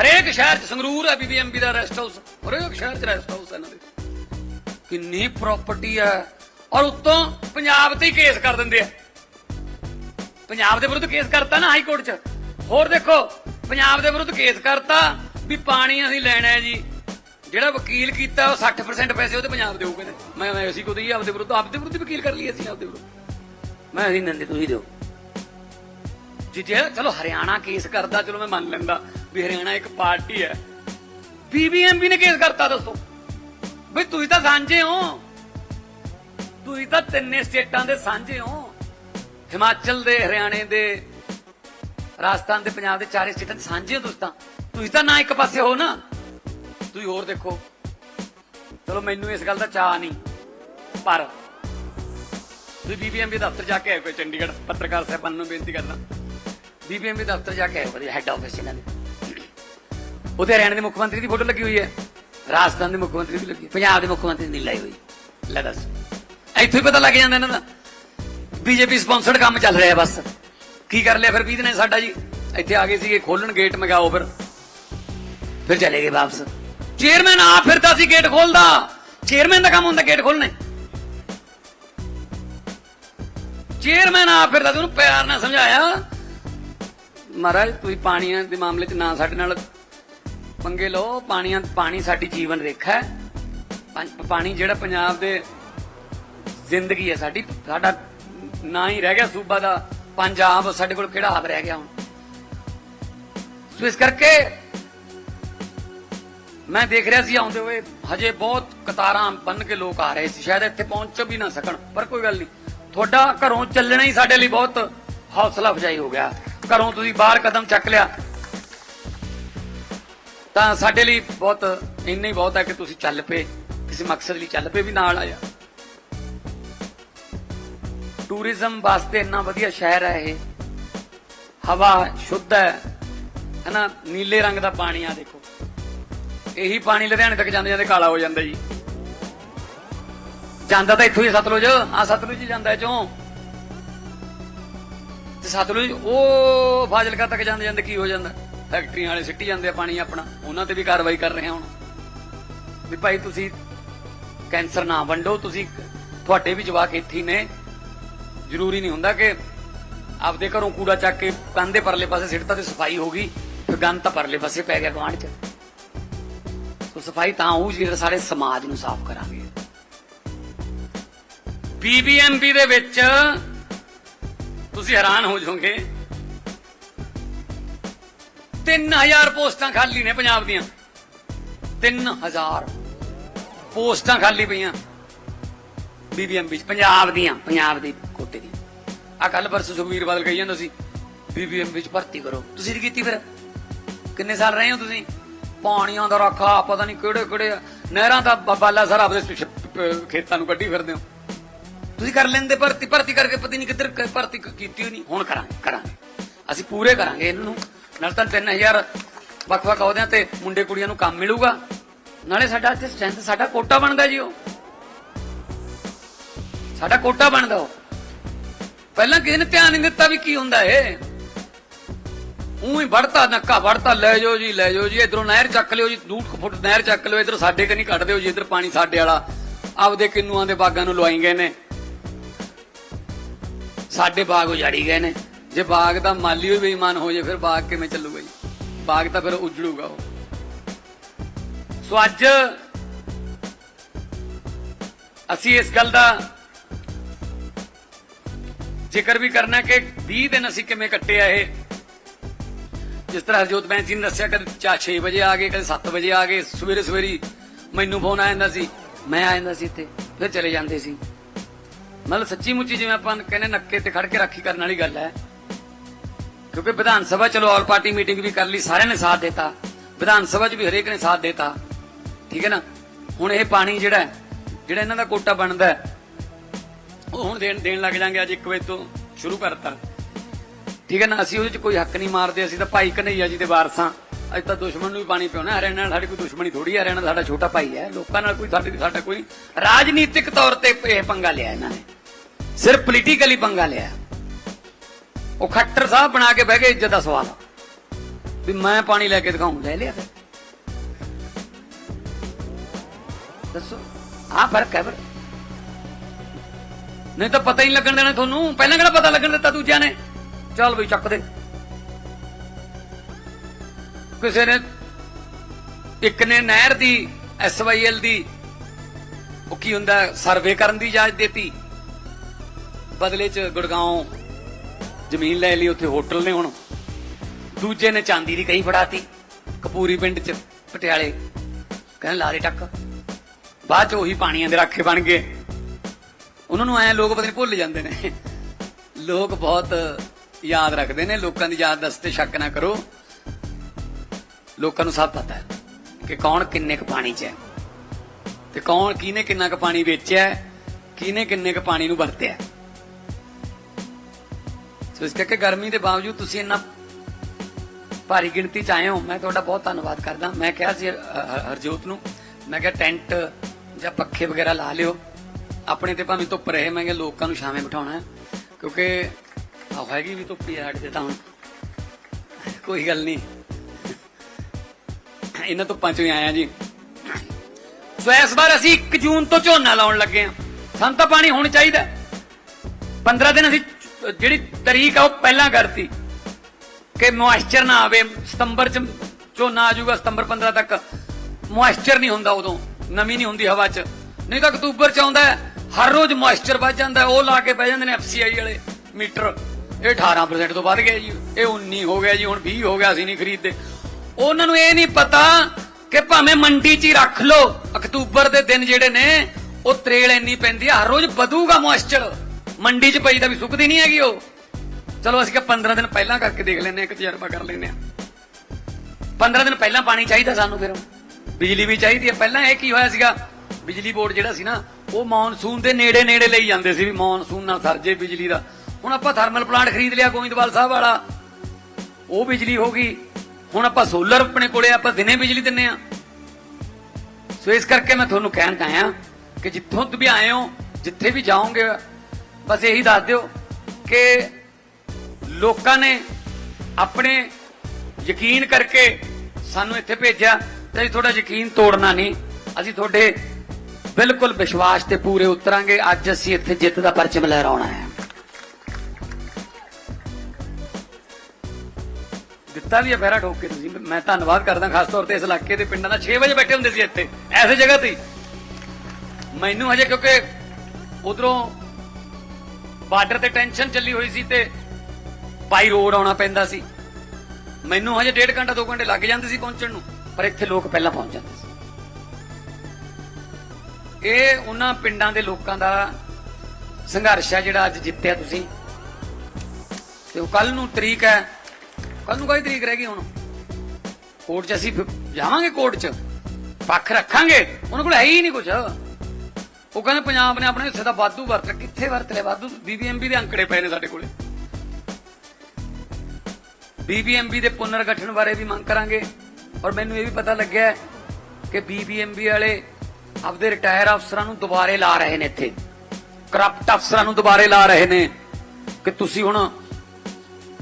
ਹਰੇਕ ਸ਼ਹਿਰ ਚ ਸੰਗਰੂਰ ਹੈ ਬੀਬੀਐਮਬੀ ਦਾ ਰੈਸਟ ਹਾਊਸ ਹਰੇਕ ਸ਼ਹਿਰ ਚ ਰੈਸਟ ਹਾਊਸ ਇਹਨਾਂ ਦੇ। ਕਿੰਨੀ ਪ੍ਰਾਪਰਟੀ ਹੈ। ਔਰ ਉੱਤੋਂ ਪੰਜਾਬ ਤੇ ਹੀ ਕੇਸ ਕਰ ਦਿੰਦੇ ਆ। ਪੰਜਾਬ ਦੇ ਵਿਰੁੱਧ ਕੇਸ ਕਰਤਾ ਨਾ ਹਾਈ ਕੋਰਟ 'ਚ। ਹੋਰ ਦੇਖੋ, ਪੰਜਾਬ ਦੇ ਵਿਰੁੱਧ ਕੇਸ ਕਰਤਾ ਵੀ ਪਾਣੀ ਅਸੀਂ ਲੈਣਾ ਹੈ ਜੀ। ਜਿਹੜਾ ਵਕੀਲ ਕੀਤਾ ਉਹ 60% ਪੈਸੇ ਉਹਦੇ ਪੰਜਾਬ ਦੇ ਹੋਊਗੇ ਮੈਂ ਅਸੀਂ ਕੋ ਆਪਦੇ ਵਿਰੁੱਧ ਆਪਦੇ ਵਿਰੁੱਧ ਵਕੀਲ ਕਰ ਲਈਏ ਅਸੀਂ ਆਪਦੇ ਵਿਰੁੱਧ। ਮੈਂ ਅਸੀਂ ਨੰਦੇ ਤੁਸੀਂ ਦਿਓ। ਜੀ, ਜੇ ਚਲੋ ਹਰਿਆਣਾ ਕੇਸ ਕਰਦਾ, ਚਲੋ ਮੈਂ ਮੰਨ ਲੈਂਦਾ ਵੀ ਹਰਿਆਣਾ ਇੱਕ ਪਾਰਟੀ ਹੈ। ਬੀਬੀਐਮਬੀ ਨੇ ਕੇਸ ਕਰਤਾ, ਦੱਸੋ। ਬਈ ਤੁਸੀਂ ਤਾਂ ਸਾਂਝੇ ਹੋ। ਤੁਸੀਂ ਤਾਂ ਤਿੰਨੇ ਸਟੇਟਾਂ ਦੇ ਸਾਂਝੇ ਹੋ। ਹਿਮਾਚਲ ਦੇ, ਹਰਿਆਣੇ ਦੇ, ਰਾਜਸਥਾਨ ਦੇ, ਪੰਜਾਬ ਦੇ ਚਾਰੇ ਸਟੇਟਾਂ ਦੇ ਸਾਂਝੇ ਹੋ ਤੁਸੀਂ ਤਾਂ। ਤੁਸੀਂ ਤਾਂ ਨਾ ਇੱਕ ਪਾਸੇ ਹੋ ਨਾ। ਤੁਸੀਂ ਹੋਰ ਦੇਖੋ। ਚਲੋ ਮੈਨੂੰ ਇਸ ਗੱਲ ਦਾ ਚਾਹ ਨਹੀਂ, ਪਰ ਤੁਸੀਂ ਬੀਬੀਐਮਬੀ ਦਫ਼ਤਰ ਜਾ ਕੇ ਆਏ ਕੋਈ ਚੰਡੀਗੜ੍ਹ, ਪੱਤਰਕਾਰ ਸਾਹਿਬਾਨ ਨੂੰ ਬੇਨਤੀ ਕਰਦਾ। ਬੀਬੀਐਮਬੀ ਦਫ਼ਤਰ ਜਾ ਕੇ ਆਏ, ਵਧੀਆ ਹੈੱਡ ਆਫਿਸ ਇਹਨਾਂ ਦੇ। ਉਹਦੇ ਹਰਿਆਣੇ ਦੇ ਮੁੱਖ ਮੰਤਰੀ ਦੀ ਫੋਟੋ ਲੱਗੀ ਹੋਈ ਹੈ। ਰਾਜਸਥਾਨ ਦੇ ਮੁੱਖ ਮੰਤਰੀ ਦੀ ਲੱਗੀ। ਪੰਜਾਬ ਦੇ ਮੁੱਖ ਮੰਤਰੀ ਦੀ ਲਾਈ ਹੋਈ। ਲੈ ਦੱਸ। ਇੱਥੋਂ ਹੀ ਪਤਾ ਲੱਗ ਜਾਂਦਾ ਇਹਨਾਂ ਦਾ। ਬੀਜੇਪੀ ਸਪਾਂਸਰਡ ਕੰਮ ਚੱਲ ਰਿਹਾ ਬਸ। ਕੀ ਕਰ ਲਿਆ ਫਿਰ 20 ਦਿਨੇ ਸਾਡਾ ਜੀ? ਇੱਥੇ ਆ ਗਏ ਸੀਗੇ ਖੋਲਣ ਗੇਟ ਮਗਾਓ ਫਿਰ। ਫਿਰ ਚਲੇ ਗਏ ਵਾਪਸ। ਚੇਅਰਮੈਨ ਆ ਫਿਰਦਾ ਸੀ ਗੇਟ ਖੋਲਦਾ ਚੇਅਰਮੈਨ ਦਾ ਕੰਮ ਹੁੰਦਾ ਗੇਟ ਖੋਲਣੇ ਚੇਅਰਮੈਨ ਆ ਫਿਰਦਾ ਤੈਨੂੰ ਪਿਆਰ ਨਾਲ ਸਮਝਾਇਆ। ਮਹਾਰਾਜ ਤੁਸੀਂ ਪਾਣੀਆਂ ਦੇ ਮਾਮਲੇ 'ਚ ਨਾ ਸਾਡੇ ਨਾਲ ਪੰਗੇ ਲਓ। ਪਾਣੀਆਂ, ਪਾਣੀ ਸਾਡੀ ਜੀਵਨ ਰੇਖਾ ਹੈ। ਪਾ- ਪਾਣੀ ਜਿਹੜਾ ਪੰਜਾਬ ਦੇ ਜ਼ਿੰਦਗੀ ਹੈ ਸਾਡੀ। ਸਾਡਾ ਨਾ ਹੀ ਰਹਿ ਗਿਆ ਸੂਬਾ ਦਾ, ਪੰਜਾਬ ਸਾਡੇ ਕੋਲ ਕਿਹੜਾ ਹੱਬ ਰਹਿ ਗਿਆ ਹੁਣ? ਸੋ ਇਸ ਕਰਕੇ ਮੈਂ ਦੇਖ ਰਿਹਾ ਸੀ ਆਉਂਦੇ ਹੋਏ, ਹਜੇ ਬਹੁਤ ਕਤਾਰਾਂ ਬੰਨ ਕੇ ਲੋਕ ਆ ਰਹੇ ਸੀ। ਸ਼ਾਇਦ ਇੱਥੇ ਪਹੁੰਚ ਵੀ ਨਾ ਸਕਣ, ਪਰ ਕੋਈ ਗੱਲ ਨਹੀਂ। ਤੁਹਾਡਾ ਘਰੋਂ ਚੱਲਣਾ ਹੀ ਸਾਡੇ ਲਈ ਬਹੁਤ ਹੌਸਲਾ ਅਫਜਾਈ ਹੋ ਗਿਆ। ਘਰੋਂ ਤੁਸੀਂ ਬਾਹਰ ਕਦਮ ਚੱਕ ਲਿਆ, ਤਾਂ ਸਾਡੇ ਲਈ ਬਹੁਤ, ਇੰਨਾ ਹੀ ਬਹੁਤ ਹੈ ਕਿ ਤੁਸੀਂ ਚੱਲ ਪਏ, ਕਿਸੇ ਮਕਸਦ ਲਈ ਚੱਲ ਪਏ ਵੀ ਨਾਲ ਆਇਆ। ਟੂਰਿਜ਼ਮ ਵਾਸਤੇ ਇੰਨਾ ਵਧੀਆ ਸ਼ਹਿਰ ਹੈ ਇਹ। ਹਵਾ ਸ਼ੁੱਧ ਹੈ, ਹਨਾ, ਨੀਲੇ ਰੰਗ ਦਾ ਪਾਣੀ ਆ ਦੇਖੋ। ਇਹੀ ਪਾਣੀ ਲੁਧਿਆਣੇ ਤੱਕ ਜਾਂਦੇ ਜਾਂਦੇ ਕਾਲਾ ਹੋ ਜਾਂਦਾ ਜੀ। ਜਾਂਦਾ ਤਾਂ ਇੱਥੋਂ ਹੀ ਸਤਲੁਜ ਆ ਸਤਲੁਜ ਹੀ ਜਾਂਦਾ ਚੋਂ ਤੇ ਸਤਲੁਜ, ਉਹ ਫਾਜ਼ਿਲਕਾ ਤੱਕ ਜਾਂਦੇ ਜਾਂਦੇ ਕੀ ਹੋ ਜਾਂਦਾ? ਫੈਕਟਰੀਆਂ ਵਾਲੇ ਸਿੱਟੀ ਜਾਂਦੇ ਆ ਪਾਣੀ ਆਪਣਾ। ਉਹਨਾਂ ਤੇ ਵੀ ਕਾਰਵਾਈ ਕਰ ਰਹੇ ਆ ਹੁਣ। ਵੀ ਭਾਈ ਤੁਸੀਂ ਕੈਂਸਰ ਨਾ ਵੰਡੋ, ਤੁਸੀਂ ਤੁਹਾਡੇ ਵੀ ਜਵਾਕ ਇੱਥੇ ਨੇ। ਜ਼ਰੂਰੀ ਨਹੀਂ ਹੁੰਦਾ ਕਿ ਆਪਦੇ ਘਰੋਂ ਕੂੜਾ ਚੱਕ ਕੇ ਕੰਧ ਪਰਲੇ ਪਾਸੇ ਸਿੱਟਤਾ ਤੇ ਸਫ਼ਾਈ ਹੋ ਗਈ ਫਿਰ ਗੰਦ ਤਾਂ ਪਰਲੇ ਪਾਸੇ ਪੈ ਗਿਆ ਗਵਾਂਢ 'ਚ। ਸੋ ਸਫ਼ਾਈ ਤਾਂ ਹੋਊ ਜਿਹੜਾ ਸਾਰੇ ਸਮਾਜ ਨੂੰ ਸਾਫ਼ ਕਰਾਂਗੇ। ਬੀਬੀਐਮਬੀ ਦੇ ਵਿੱਚ ਤੁਸੀਂ ਹੈਰਾਨ ਹੋ ਜਾਓਗੇ। 3000 ਪੋਸਟਾਂ ਖਾਲੀ ਨੇ ਪੰਜਾਬ ਦੀਆਂ। 3000 ਪੋਸਟਾਂ ਖਾਲੀ ਪਈਆਂ। ਬੀਬੀਐਮਬੀ ਚ ਪੰਜਾਬ ਦੀਆਂ, ਪੰਜਾਬ ਦੀ ਕੋਟੇ ਦੀਆਂ। ਆ ਕੱਲ ਪਰਸੋਂ ਸੁਖਵੀਰ ਬਾਦਲ ਕਹੀ ਜਾਂਦਾ ਸੀ ਬੀਬੀਐਮਬੀ ਚ ਭਰਤੀ ਕਰੋ। ਤੁਸੀਂ ਨਹੀਂ ਕੀਤੀ ਫਿਰ? ਕਿੰਨੇ ਸਾਲ ਰਹੇ ਹੋ ਤੁਸੀਂ? ਪਾਣੀਆਂ ਦਾ ਰੱਖਾ ਪਤਾ ਨਹੀਂ ਕਿਹੜੇ ਕਿਹੜੇ ਨਹਿਰਾਂ ਦਾ ਬ- ਬਾਲਾ ਸਰ ਆਪਦੇ ਖੇਤਾਂ ਨੂੰ ਕੱਢੀ ਫਿਰਦੇ ਹੋ। ਤੁਸੀਂ ਕਰ ਲੈਂਦੇ ਭਰਤੀ ਭਰਤੀ ਕਰਕੇ ਪਤਾ ਨਹੀਂ ਕਿੱਧਰ ਕ- ਭਰਤੀ ਕ- ਕੀਤੀ ਹੋਈ ਨਹੀਂ ਹੁਣ ਕਰਾਂਗੇ ਕਰਾਂਗੇ। ਅਸੀਂ ਪੂਰੇ ਕਰਾਂਗੇ ਇਹਨਾਂ ਨੂੰ। ਨਾਲ ਤਾਂ 3000 ਵੱਖ-ਵੱਖ ਅਹੁਦਿਆਂ ਤੇ ਮੁੰਡੇ ਕੁੜੀਆਂ ਨੂੰ ਕੰਮ ਮਿਲੂਗਾ। ਨਾਲੇ ਸਾਡਾ ਇੱਥੇ ਸਟਰੈਂਥ ਸਾਡਾ ਕੋਟਾ ਬਣਦਾ ਜੀ ਉਹ। ਸਾਡਾ ਕੋਟਾ ਬਣਦਾ ਉਹ। ਪਹਿਲਾਂ ਕਿਸੇ ਨੇ ਧਿਆਨ ਨਹੀਂ ਦਿੱਤਾ ਵੀ ਕੀ ਹੁੰਦਾ ਏ ਊਂ ਵੜਤਾ ਨੱਕਾ, ਵੜਤਾ, ਲੈ ਜਾਓ ਜੀ, ਲੈ ਜਾਓ ਜੀ, ਇਧਰੋਂ ਨਹਿਰ ਚੱਕ ਲਿਓ ਜੀ ਦੂਟ ਕੁ ਫੁੱਟ ਨਹਿਰ ਚੱਕ ਲਿਓ, ਇਧਰ ਸਾਡੇ ਕਨੀ ਕੱਢ ਦਿਓ ਜੀ, ਇਧਰ ਪਾਣੀ ਸਾਡੇ ਵਾਲਾ। ਆਪਦੇ ਕਿੰਨੂਆਂ ਦੇ ਬਾਗਾਂ ਨੂੰ ਲਵਾਈ ਗਏ ਨੇ। ਸਾਡੇ ਬਾਗ ਉਜਾੜੀ ਗਏ ਨੇ। ਜੇ ਬਾਗ ਦਾ ਮਾਲੀ ਹੋਈ ਬੇਈਮਾਨ ਹੋ ਜੇ, ਫਿਰ ਬਾਗ ਕਿਵੇਂ ਚੱਲੂਗਾ ਜੀ? ਬਾਗ ਤਾਂ ਫਿਰ ਉਜੜੂਗਾ ਉਹ। ਸੋ ਅੱਜ ਅਸੀਂ ਇਸ ਗੱਲ ਦਾ ਜ਼ਿਕਰ ਵੀ ਕਰਨਾ ਕਿ 20 ਦਿਨ ਅਸੀਂ ਕਿਵੇਂ ਕੱਟੇ ਆ ਇਹ। ਜਿਸ ਤਰ੍ਹਾਂ ਹਰਜੋਤ ਬੈਂਸ ਜੀ ਨੇ ਦੱਸਿਆ, ਕਦੇ ਚਾ 6 ਵਜੇ ਆ ਗਏ, ਕਦੇ 7 ਵਜੇ ਆ ਗਏ। ਸਵੇਰੇ ਸਵੇਰੀ ਮੈਨੂੰ ਫੋਨ ਆ ਜਾਂਦਾ ਸੀ, ਮੈਂ ਆ ਜਾਂਦਾ ਸੀ ਇੱਥੇ, ਫਿਰ ਚਲੇ ਜਾਂਦੇ ਸੀ। ਮਤਲਬ ਸੱਚੀ ਮੁੱਚੀ ਜਿਵੇਂ ਆਪਾਂ ਕਹਿੰਦੇ ਨੱਕੇ ਤੇ ਖੜ ਕੇ ਰਾਖੀ ਕਰਨ ਵਾਲੀ ਗੱਲ ਹੈ। ਕਿਉਂਕਿ ਵਿਧਾਨ ਸਭਾ ਚਲੋ ਆਲ ਪਾਰਟੀ ਮੀਟਿੰਗ ਵੀ ਕਰ ਲਈ, ਸਾਰਿਆਂ ਨੇ ਸਾਥ ਦਿੱਤਾ। ਵਿਧਾਨ ਸਭਾ 'ਚ ਵੀ ਹਰੇਕ ਨੇ ਸਾਥ ਦਿੱਤਾ। ਠੀਕ ਹੈ ਨਾ? ਹੁਣ ਇਹ ਪਾਣੀ ਜਿਹੜਾ ਜਿਹੜਾ ਇਹਨਾਂ ਦਾ ਕੋਟਾ ਬਣਦਾ ਉਹ ਹੁਣ ਦੇਣ ਦੇਣ ਲੱਗ ਜਾਾਂਗੇ ਅੱਜ 1 ਵਜੇ ਤੋਂ ਸ਼ੁਰੂ ਕਰਤਾ ਠੀਕ ਹੈ ਨਾ? ਅਸੀਂ ਉਹਦੇ 'ਚ ਕੋਈ ਹੱਕ ਨਹੀਂ ਮਾਰਦੇ, ਅਸੀਂ ਤਾਂ ਭਾਈ ਕਨਈਆ ਜੀ ਦੇ ਵਾਰਸਾਂ। ਅੱਜ ਤਾਂ ਦੁਸ਼ਮਣ ਨੂੰ ਵੀ ਪਾਣੀ ਪਿਉਣਾ ਹਰਿਆਣਾ ਨਾਲ ਸਾਡੀ ਕੋਈ ਦੁਸ਼ਮਣੀ ਥੋੜੀ ਹਰਿਆਣਾ ਸਾਡਾ ਛੋਟਾ ਭਾਈ ਹੈ। ਲੋਕਾਂ ਨਾਲ ਕੋਈ ਸਾਡੀ ਸਾਡਾ ਕੋਈ ਰਾਜਨੀਤਿਕ ਤੌਰ ਤੇ ਇਹ ਪੰਗਾ ਲਿਆ ਇਹਨਾਂ ਨੇ। ਸਿਰਫ ਪੋਲੀਟੀਕਲੀ ਪੰਗਾ ਲਿਆ। ਉਹ ਖੱਟਰ ਸਾਹਿਬ ਬਣਾ ਕੇ ਬਹਿ ਗਏ ਇੱਜ਼ਤ ਦਾ ਸਵਾਲ। ਵੀ ਮੈਂ ਪਾਣੀ ਲੈ ਕੇ ਦਿਖਾਉਂ ਲੈ ਲਿਆ ਫਿਰ। ਦੱਸੋ ਆ ਫ਼ਰਕ ਹੈ ਫਿਰ। ਨਹੀਂ ਤਾਂ ਪਤਾ ਹੀ ਨਹੀਂ ਲੱਗਣ ਦੇਣਾ ਤੁਹਾਨੂੰ। ਪਹਿਲਾਂ ਕਿਹੜਾ ਪਤਾ ਲੱਗਣ ਦਿੱਤਾ ਦੂਜਿਆਂ ਨੇ? ਚੱਲ ਬਈ ਚੱਕ ਦੇ। ਕਿਸੇ ਨੇ, ਇੱਕ ਨੇ ਨਹਿਰ ਦੀ ਐਸਵਾਈਐਲ ਦੀ, ਉਹ ਕੀ ਹੁੰਦਾ ਸਰਵੇ ਕਰਨ ਦੀ ਇਜਾਜ਼ਤ ਦਿੱਤੀ। ਬਦਲੇ ਚ ਗੁੜਗਾਉਂ ਜ਼ਮੀਨ ਲੈ ਲਈ, ਉੱਥੇ ਹੋਟਲ ਨੇ ਹੁਣ। ਦੂਜੇ ਨੇ ਚਾਂਦੀ ਦੀ ਕਈ ਫੜਾਤੀ, ਕਪੂਰੀ ਪਿੰਡ ਚ, ਪਟਿਆਲੇ। ਕਹਿੰਦੇ, ਲਾ ਦੇ ਟੱਕ। ਬਾਅਦ ਚ ਉਹੀ ਪਾਣੀਆਂ ਦੇ ਰਾਖੇ ਬਣ ਗਏ। ਉਹਨਾਂ ਨੂੰ ਐ ਲੋਕ ਪਤਾ ਨਹੀਂ ਭੁੱਲ ਜਾਂਦੇ ਨੇ। ਲੋਕ ਬਹੁਤ ਯਾਦ ਰੱਖਦੇ ਨੇ, ਲੋਕਾਂ ਦੀ ਯਾਦ ਦਸਤੇ ਸ਼ੱਕ ਨਾ ਕਰੋ। ਲੋਕਾਂ ਨੂੰ ਸਭ ਪਤਾ ਹੈ ਕਿ ਕੌਣ ਕਿੰਨੇ ਕੁ ਪਾਣੀ 'ਚ ਹੈ ਤੇ ਕੌਣ ਕਿਹਨੇ ਕਿੰਨਾ ਕੁ ਪਾਣੀ ਵੇਚਿਆ ਕਿਹਨੇ ਕਿੰਨੇ ਕੁ ਪਾਣੀ ਨੂੰ ਵਰਤਿਆ ਸੋ ਇਸ ਕਰਕੇ ਗਰਮੀ ਦੇ ਬਾਵਜੂਦ ਤੁਸੀਂ ਇੰਨਾ ਭਾਰੀ ਗਿਣਤੀ ਚ ਆਏ ਹੋ, ਮੈਂ ਤੁਹਾਡਾ ਬਹੁਤ ਧੰਨਵਾਦ ਕਰਦਾ। ਮੈਂ ਕਿਹਾ ਸੀ ਹਰਜੋਤ ਨੂੰ, ਮੈਂ ਕਿਹਾ ਟੈਂਟ ਜਾਂ ਪੱਖੇ ਵਗੈਰਾ ਲਾ ਲਿਓ। ਆਪਣੇ ਤੇ ਭਾਵੇਂ ਧੁੱਪ ਰਹੇ, ਮੈਂ ਕਿਹਾ ਲੋਕਾਂ ਨੂੰ ਛਾਵੇਂ ਬਿਠਾਉਣਾ ਹੈ, ਕਿਉਂਕਿ ਆ ਹੈਗੀ ਵੀ ਧੁੱਪੀ ਹਟ ਸਾਡੇ ਤਾਂ ਹੁਣ। ਕੋਈ ਗੱਲ ਨਹੀਂ। ਇਹਨਾਂ ਧੁੱਪਾਂ ਚੋਂ ਹੀ ਆਇਆ ਜੀ। ਸੋ ਇਸ ਵਾਰ ਅਸੀਂ 1 ਜੂਨ ਤੋਂ ਝੋਨਾ ਲਾਉਣ ਲੱਗੇ ਆ ਸਾਨੂੰ ਤਾਂ ਪਾਣੀ ਹੁਣ ਚਾਹੀਦਾ। ਹੈ। 15 ਦਿਨ ਅਸੀਂ ਜਿਹੜੀ ਤਰੀਕ ਆ ਉਹ ਪਹਿਲਾਂ ਕਰਤੀ। ਕਿ ਮੋਇਸਚਰ ਨਾ ਆਵੇ, ਸਤੰਬਰ ਚ ਝੋਨਾ ਆ ਜਾਊਗਾ, ਸਤੰਬਰ 15 ਤੱਕ। ਮੋਇਸਚਰ ਨਹੀਂ ਹੁੰਦਾ ਉਦੋਂ ਨਮੀ ਨਹੀਂ ਹੁੰਦੀ ਹਵਾ ਚ। ਨਹੀਂ ਤਾਂ ਅਕਤੂਬਰ ਚ ਆਉਂਦਾ ਹਰ ਰੋਜ਼ ਮੋਇਸਚਰ ਵੱਧ ਜਾਂਦਾ ਉਹ ਲਾ ਕੇ ਬਹਿ ਜਾਂਦੇ ਨੇ ਐਫਸੀਆਈ ਵਾਲੇ ਮੀਟਰ। ਇਹ 18% ਤੋਂ ਵੱਧ ਗਿਆ ਜੀ, ਇਹ 19 ਹੋ ਗਿਆ ਜੀ, ਹੁਣ 20 ਹੋ ਗਿਆ, ਅਸੀਂ ਨਹੀਂ ਖਰੀਦਦੇ। ਉਹਨਾਂ ਨੂੰ ਇਹ ਨਹੀਂ ਪਤਾ ਕਿ ਭਾਵੇਂ ਮੰਡੀ 'ਚ ਹੀ ਰੱਖ ਲਓ, ਅਕਤੂਬਰ ਦੇ ਦਿਨ ਜਿਹੜੇ ਨੇ, ਉਹ ਤਰੇਲ ਇੰਨੀ ਪੈਂਦੀ ਆ ਹਰ ਰੋਜ਼ ਵਧੂਗਾ ਮੋਇਸਚਰ ਮੰਡੀ 'ਚ ਪਈ ਤਾਂ ਵੀ ਸੁੱਕਦੀ ਨਹੀਂ ਹੈਗੀ ਉਹ। ਚਲੋ ਅਸੀਂ ਕਿ 15 ਦਿਨ ਪਹਿਲਾਂ ਕਰਕੇ ਦੇਖ ਲੈਨੇ ਆ ਇੱਕ ਤਜਰਬਾ ਕਰ ਲੈਨੇ ਆ 15 ਦਿਨ ਪਹਿਲਾਂ ਪਾਣੀ ਚਾਹੀਦਾ ਸਾਨੂੰ ਫਿਰ। ਬਿਜਲੀ ਵੀ ਚਾਹੀਦੀ ਹੈ। ਪਹਿਲਾਂ ਇਹ ਕੀ ਹੋਇਆ ਸੀਗਾ, ਬਿਜਲੀ ਬੋਰਡ ਜਿਹੜਾ ਸੀ ਨਾ, ਉਹ ਮੌਨਸੂਨ ਦੇ ਨੇੜੇ ਨੇੜੇ ਲਈ ਜਾਂਦੇ ਸੀ ਵੀ ਮੌਨਸੂਨ ਨਾਲ ਸਰਜੇ ਬਿਜਲੀ ਦਾ। ਹੁਣ ਆਪਾਂ ਥਰਮਲ ਪਲਾਂਟ ਖਰੀਦ ਲਿਆ ਗੋਇੰਦਵਾਲ ਸਾਹਿਬ ਵਾਲਾ। ਉਹ ਬਿਜਲੀ ਹੋ ਗਈ। ਹੁਣ ਆਪਾਂ ਸੋਲਰ ਆਪਣੇ ਕੋਲੇ ਆਪਾਂ ਦਿਨੇ ਬਿਜਲੀ ਦਿੰਨੇ ਆ ਸੋ ਇਸ ਕਰਕੇ ਮੈਂ ਤੁਹਾਨੂੰ ਕਹਿਣ ਆਇਆ ਕਿ ਜਿੱਥੋਂ ਤੁਸੀਂ ਆਏ ਹੋ, ਜਿੱਥੇ ਵੀ ਜਾਓਗੇ ਬਸ ਇਹੀ ਦੱਸ ਦਿਓ ਕਿ ਲੋਕਾਂ ਨੇ ਆਪਣੇ ਯਕੀਨ ਕਰਕੇ ਸਾਨੂੰ ਇੱਥੇ ਭੇਜਿਆ ਤੇ ਅਸੀਂ ਤੁਹਾਡਾ ਯਕੀਨ ਤੋੜਨਾ ਨਹੀਂ। ਅਸੀਂ ਤੁਹਾਡੇ ਬਿਲਕੁਲ ਵਿਸ਼ਵਾਸ ਤੇ ਪੂਰੇ ਉਤਰਾਂਗੇ। ਅੱਜ ਅਸੀਂ ਇੱਥੇ ਜਿੱਤ ਦਾ ਪਰਚਮ ਲਹਿਰਾਉਣਾ ਹੈ। ਦਿੱਤਾ ਵੀ ਹੈ ਫੇਰਾ ਠੋਕ ਕੇ ਤੁਸੀਂ। ਮੈਂ ਧੰਨਵਾਦ ਕਰਦਾ ਖਾਸ ਤੌਰ ਤੇ ਇਸ ਇਲਾਕੇ ਦੇ ਪਿੰਡਾਂ ਦਾ। 6 ਵਜੇ ਬੈਠੇ ਹੁੰਦੇ ਸੀ ਇੱਥੇ। ਐਸੇ ਜਗ੍ਹਾ ਤੇ ਮੈਨੂੰ ਹਜੇ ਕਿਉਂਕਿ ਉਧਰੋਂ ਬਾਰਡਰ ਤੇ ਟੈਨਸ਼ਨ ਚੱਲੀ ਹੋਈ ਸੀ ਤੇ ਬਾਈ ਰੋਡ ਆਉਣਾ ਪੈਂਦਾ ਸੀ। ਮੈਨੂੰ ਹਜੇ ਡੇਢ ਘੰਟਾ 2 ਘੰਟੇ ਲੱਗ ਜਾਂਦੇ ਸੀ ਪਹੁੰਚਣ ਨੂੰ, ਪਰ ਇੱਥੇ ਲੋਕ ਪਹਿਲਾਂ ਪਹੁੰਚ ਜਾਂਦੇ ਸੀ। ਇਹ ਉਹਨਾਂ ਪਿੰਡਾਂ ਦੇ ਲੋਕਾਂ ਦਾ ਸੰਘਰਸ਼ ਹੈ ਜਿਹੜਾ ਅੱਜ ਜਿੱਤਿਆ ਤੁਸੀਂ। ਤੇ ਉਹ ਕੱਲ ਨੂੰ ਤਰੀਕ ਹੈ। ਕੱਲ ਨੂੰ ਕੋਈ ਤਰੀਕ ਰਹਿ ਗਈ ਹੁਣ? ਕੋਰਟ 'ਚ ਅਸੀਂ ਜਾਵਾਂਗੇ ਕੋਰਟ 'ਚ? ਪੱਖ ਰੱਖਾਂਗੇ? ਉਹਨਾਂ ਕੋਲ ਹੈ ਹੀ ਨਹੀਂ ਕੁਝ ਉਹ ਕਹਿੰਦੇ ਪੰਜਾਬ ਨੇ ਆਪਣੇ ਹਿੱਸੇ ਦਾ ਵਾਧੂ ਵਰਤ ਕਿੱਥੇ ਵਰਤ ਲਿਆ? ਵਾਧੂ ਬੀਬੀਐਮਬੀ ਦੇ ਅੰਕੜੇ ਪਏ ਨੇ ਸਾਡੇ ਕੋਲੇ। ਬੀਬੀਐਮਬੀ ਦੇ ਪੁਨਰ ਗਠਨ ਬਾਰੇ ਵੀ ਮੰਗ ਕਰਾਂਗੇ। ਔਰ ਮੈਨੂੰ ਇਹ ਵੀ ਪਤਾ ਲੱਗਿਆ ਹੈ ਕਿ ਬੀਬੀਐਮਬੀ ਵਾਲੇ ਆਪਦੇ ਰਿਟਾਇਰ ਅਫਸਰਾਂ ਨੂੰ ਦੁਬਾਰੇ ਲਾ ਰਹੇ ਨੇ ਇੱਥੇ। ਕਰਪਟ ਅਫਸਰਾਂ ਨੂੰ ਦੁਬਾਰੇ ਲਾ ਰਹੇ ਨੇ ਕਿ ਤੁਸੀਂ ਹੁਣ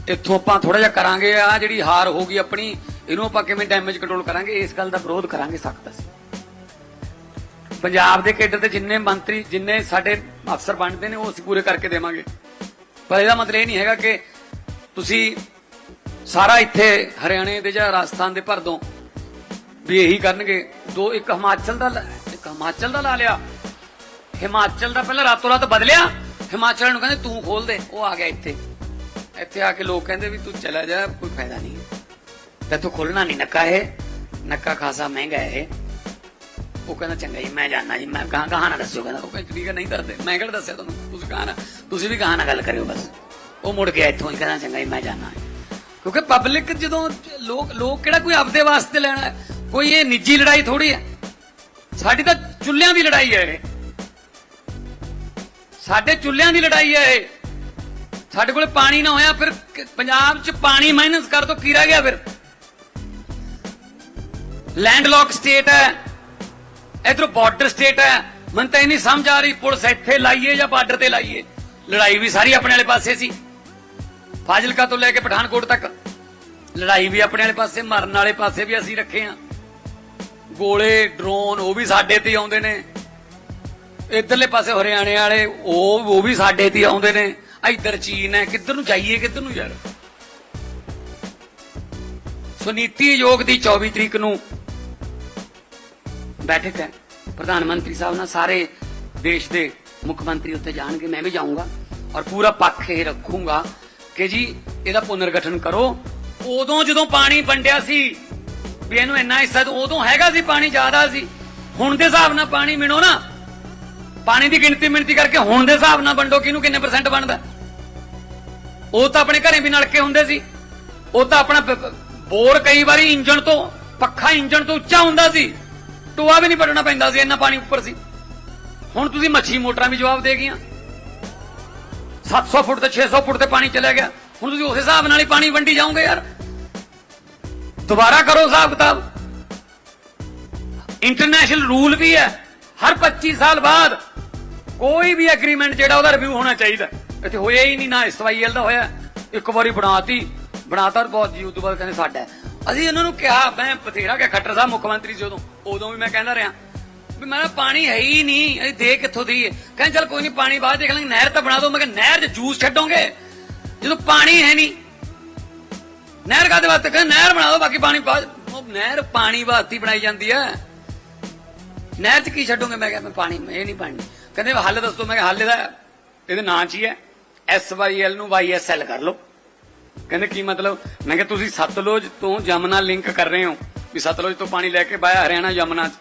ਇੱਥੋਂ ਆਪਾਂ ਥੋੜਾ ਜਿਹਾ ਕਰਾਂਗੇ ਆ ਜਿਹੜੀ ਹਾਰ ਹੋ ਗਈ ਆਪਣੀ, ਇਹਨੂੰ ਆਪਾਂ ਕਿਵੇਂ ਡੈਮੇਜ ਕੰਟਰੋਲ ਕਰਾਂਗੇ? ਇਸ ਗੱਲ ਦਾ ਵਿਰੋਧ ਕਰਾਂਗੇ ਸਖਤ ਅਸੀਂ। ਪੰਜਾਬ ਦੇ ਕੇਡਰ ਦੇ ਜਿੰਨੇ ਮੰਤਰੀ, ਜਿੰਨੇ ਸਾਡੇ ਅਫਸਰ ਬਣਦੇ ਨੇ, ਉਹ ਅਸੀਂ ਪੂਰੇ ਕਰਕੇ ਦੇਵਾਂਗੇ। ਪਰ ਇਹਦਾ ਮਤਲਬ ਇਹ ਨਹੀਂ ਹੈਗਾ ਕਿ ਤੁਸੀਂ ਸਾਰਾ ਇੱਥੇ ਹਰਿਆਣੇ ਦੇ ਜਾਂ ਰਾਜਸਥਾਨ ਦੇ ਭਰ ਦੋ, ਵੀ ਇਹੀ ਕਰਨਗੇ। ਦੋ, ਇੱਕ ਹਿਮਾਚਲ ਦਾ ਇੱਕ ਹਿਮਾਚਲ ਦਾ ਲਾ ਲਿਆ। ਹਿਮਾਚਲ ਦਾ ਪਹਿਲਾਂ ਰਾਤੋਂ ਰਾਤ ਬਦਲਿਆ। ਹਿਮਾਚਲ ਨੂੰ ਕਹਿੰਦੇ, ਤੂੰ ਖੋਲ ਦੇ, ਉਹ ਆ ਗਿਆ ਇੱਥੇ। ਇੱਥੇ ਆ ਕੇ ਲੋਕ ਕਹਿੰਦੇ ਵੀ ਤੂੰ ਚਲਾ ਜਾ, ਕੋਈ ਫਾਇਦਾ ਨਹੀਂ। ਤੇ ਖੋਲਣਾ ਨਹੀਂ, ਨੱਕਾ ਹੈ ਨੱਕਾ ਖਾਸਾ ਮਹਿੰਗਾ ਹੈ ਉਹ ਕਹਿੰਦਾ ਚੰਗਾ ਜੀ, ਮੈਂ ਜਾਣਾ ਜੀ, ਮੈਂ ਕਹਾਂ ਕਹਾਂ ਨਾ ਦੱਸਿਓ, ਕਹਿੰਦਾ ਉਹ ਕਹਿੰਦਾ ਠੀਕ ਹੈ ਨਹੀਂ ਦੱਸਦੇ। ਮੈਂ ਕਿਹੜਾ ਦੱਸਿਆ ਤੁਹਾਨੂੰ? ਤੁਸੀਂ ਕਹਾਂ ਨਾ ਤੁਸੀਂ ਵੀ ਕਹਾਂ ਨਾ ਗੱਲ ਕਰਿਓ ਬਸ। ਉਹ ਮੁੜ ਗਿਆ ਇੱਥੋਂ ਹੀ ਕਹਿੰਦਾ ਚੰਗਾ ਜੀ, ਮੈਂ ਜਾਣਾ ਕਿਉਂਕਿ ਪਬਲਿਕ ਜਦੋਂ ਲੋਕ ਲੋਕ ਕਿਹੜਾ ਕੋਈ ਆਪਦੇ ਵਾਸਤੇ ਲੈਣਾ ਕੋਈ ਇਹ ਨਿੱਜੀ ਲੜਾਈ ਥੋੜੀ ਹੈ। ਸਾਡੀ ਤਾਂ ਚੁੱਲ੍ਹਿਆਂ ਦੀ ਲੜਾਈ ਹੈ ਇਹ। ਸਾਡੇ ਚੁੱਲ੍ਹਿਆਂ ਦੀ ਲੜਾਈ ਹੈ ਇਹ। ਸਾਡੇ ਕੋਲ ਪਾਣੀ ਨਾ ਹੋਇਆ, ਫਿਰ ਪੰਜਾਬ 'ਚ ਪਾਣੀ ਮਾਈਨਸ ਕਰ ਦੋ, ਕੀ ਰਹਿ ਗਿਆ ਫਿਰ? ਲੈਂਡਲੌਕ ਸਟੇਟ ਹੈ। ਇਧਰੋਂ ਬਾਰਡਰ ਸਟੇਟ ਹੈ। ਮੈਨੂੰ ਤਾਂ ਇਹ ਨਹੀਂ ਸਮਝ ਆ ਰਹੀ, ਪੁਲਿਸ ਇੱਥੇ ਲਾਈਏ ਜਾਂ ਬਾਰਡਰ ਤੇ ਲਾਈਏ। ਲੜਾਈ ਵੀ ਸਾਰੀ ਆਪਣੇ ਵਾਲੇ ਪਾਸੇ ਸੀ। ਫਾਜ਼ਿਲਕਾ ਤੋਂ ਲੈ ਕੇ ਪਠਾਨਕੋਟ ਤੱਕ। ਲੜਾਈ ਵੀ ਆਪਣੇ ਵਾਲੇ ਪਾਸੇ, ਮਰਨ ਵਾਲੇ ਪਾਸੇ ਵੀ ਅਸੀਂ ਰੱਖੇ ਆ ਗੋਲੇ ਡਰੋਨ ਉਹ ਵੀ ਸਾਡੇ ਤੇ ਆਉਂਦੇ ਨੇ। ਇਧਰਲੇ ਪਾਸੇ ਹਰਿਆਣੇ ਵਾਲੇ, ਉਹ ਉਹ ਵੀ ਸਾਡੇ ਤੇ ਆਉਂਦੇ ਨੇ। ਇੱਧਰ ਚੀਨ ਹੈ, ਕਿੱਧਰ ਨੂੰ ਜਾਈਏ, ਕਿੱਧਰ ਨੂੰ ਯਾਰ? ਸੋ ਨੀਤੀ ਆਯੋਗ ਦੀ 24 ਤਰੀਕ ਨੂੰ ਬੈਠਕ ਹੈ ਪ੍ਰਧਾਨ ਮੰਤਰੀ ਸਾਹਿਬ ਨਾਲ ਸਾਰੇ ਦੇਸ਼ ਦੇ ਮੁੱਖ ਮੰਤਰੀ ਉੱਤੇ ਜਾਣਗੇ, ਮੈਂ ਵੀ ਜਾਊਂਗਾ ਔਰ ਪੂਰਾ ਪੱਖ ਇਹ ਰੱਖੂੰਗਾ ਕਿ ਜੀ ਇਹਦਾ ਪੁਨਰਗਠਨ ਕਰੋ। ਉਦੋਂ ਜਦੋਂ ਪਾਣੀ ਵੰਡਿਆ ਸੀ, ਵੀ ਇਹਨੂੰ ਇੰਨਾ ਹਿੱਸਾ ਉਦੋਂ ਹੈਗਾ ਸੀ ਪਾਣੀ, ਜ਼ਿਆਦਾ ਸੀ। ਹੁਣ ਦੇ ਹਿਸਾਬ ਨਾਲ ਪਾਣੀ ਮਿਣੋ ਨਾ। ਪਾਣੀ ਦੀ ਗਿਣਤੀ ਮਿਣਤੀ ਕਰਕੇ ਹੁਣ ਦੇ ਹਿਸਾਬ ਨਾਲ ਵੰਡੋ, ਕਿਹਨੂੰ ਕਿੰਨੇ ਪਰਸੈਂਟ ਬਣਦਾ? ਉਹ ਤਾਂ ਆਪਣੇ ਘਰੇ ਵੀ ਨਲਕੇ ਹੁੰਦੇ ਸੀ। ਉਹ ਤਾਂ ਆਪਣਾ ਬੋਰ ਕਈ ਵਾਰੀ ਇੰਜਣ ਤੋਂ, ਪੱਖਾ ਇੰਜਣ ਤੋਂ ਉੱਚਾ ਹੁੰਦਾ ਸੀ। ਟੋਆ ਵੀ ਨਹੀਂ ਪਟਣਾ ਪੈਂਦਾ ਸੀ, ਇੰਨਾ ਪਾਣੀ ਉੱਪਰ ਸੀ। ਹੁਣ ਤੁਸੀਂ ਮੱਛੀ ਮੋਟਰਾਂ ਵੀ ਜਵਾਬ ਦੇ ਗਈਆਂ। 700 ਫੁੱਟ ਤੇ 600 ਫੁੱਟ ਤੇ ਪਾਣੀ ਚਲਿਆ ਗਿਆ। ਹੁਣ ਤੁਸੀਂ ਉਸ ਹਿਸਾਬ ਨਾਲ ਹੀ ਪਾਣੀ ਵੰਡੀ ਜਾਓਗੇ ਯਾਰ। ਦੁਬਾਰਾ ਕਰੋ ਹਿਸਾਬ ਕਿਤਾਬ। ਇੰਟਰਨੈਸ਼ਨਲ ਰੂਲ ਵੀ ਹੈ, ਹਰ 25 ਸਾਲ ਬਾਅਦ ਕੋਈ ਵੀ ਐਗਰੀਮੈਂਟ ਜਿਹੜਾ ਉਹਦਾ ਰਿਵਿਊ ਹੋਣਾ ਚਾਹੀਦਾ। ਇੱਥੇ ਹੋਇਆ ਹੀ ਨਹੀਂ ਨਾ ਇਸਵਾਈਐਲ ਦਾ ਹੋਇਆ। ਇੱਕ ਵਾਰੀ ਬਣਾਤੀ, ਬਣਾਤਾ ਬਹੁਤ ਜੀ ਤੋਂ ਬਾਅਦ ਕਹਿੰਦੇ ਸਾਡਾ ਅਸੀਂ ਇਹਨਾਂ ਨੂੰ ਕਿਹਾ, ਮੈਂ ਬਥੇਰਾ ਕਿ ਖੱਟਰ ਸਾਹਿਬ, ਮੁੱਖ ਮੰਤਰੀ ਸੀ ਉਦੋਂ। ਉਦੋਂ ਵੀ ਮੈਂ ਕਹਿੰਦਾ ਰਿਹਾ ਵੀ ਮੈਂ ਪਾਣੀ ਹੈ ਹੀ ਨਹੀਂ ਅਸੀਂ ਦੇ ਕਿੱਥੋਂ ਦੀ ਕਹਿੰਦੇ ਚਲ ਕੋਈ ਨਹੀਂ, ਪਾਣੀ ਬਾਅਦ ਦੇਖ ਲਾਂਗੇ, ਨਹਿਰ ਤਾਂ ਬਣਾ ਦਿਓ। ਮੈਂ ਕਿਹਾ ਨਹਿਰ 'ਚ ਜੂਸ ਛੱਡੋਗੇ? ਜਦੋਂ ਪਾਣੀ ਹੈ ਨਹੀਂ। ਨਹਿਰ ਕਾਦੇ ਵਾਸਤੇ? ਕਹਿੰਦੇ ਨਹਿਰ ਬਣਾ ਦਿਓ, ਬਾਕੀ ਪਾਣੀ ਉਹ ਨਹਿਰ ਪਾਣੀ ਵਾਸਤੇ ਬਣਾਈ ਜਾਂਦੀ ਹੈ। ਨਹਿਰ 'ਚ ਕੀ ਛੱਡੋਗੇ? ਮੈਂ ਕਿਹਾ ਮੈਂ ਪਾਣੀ ਇਹ ਨਹੀਂ ਪਾਣੀ ਕਹਿੰਦੇ ਹੱਲ ਦੱਸੋ। ਮੈਂ ਕਿਹਾ ਹੱਲ ਇਹਦਾ ਇਹਦੇ ਨਾਂ 'ਚ ਹੀ ਹੈ। ਐਸ ਵਾਈ ਐਲ ਨੂੰ ਵਾਈ ਐਸ ਐਲ ਕਰ ਲਓ। ਕਹਿੰਦੇ ਕੀ ਮਤਲਬ? ਮੈਂ ਕਿਹਾ ਤੁਸੀਂ ਸਤਲੁਜ ਤੋਂ ਯਮਨਾ ਲਿੰਕ ਕਰ ਰਹੇ ਹੋ। ਵੀ ਸਤਲੁਜ ਤੋਂ ਪਾਣੀ ਲੈ ਕੇ ਬਾਇਆ ਹਰਿਆਣਾ ਯਮਨਾ 'ਚ।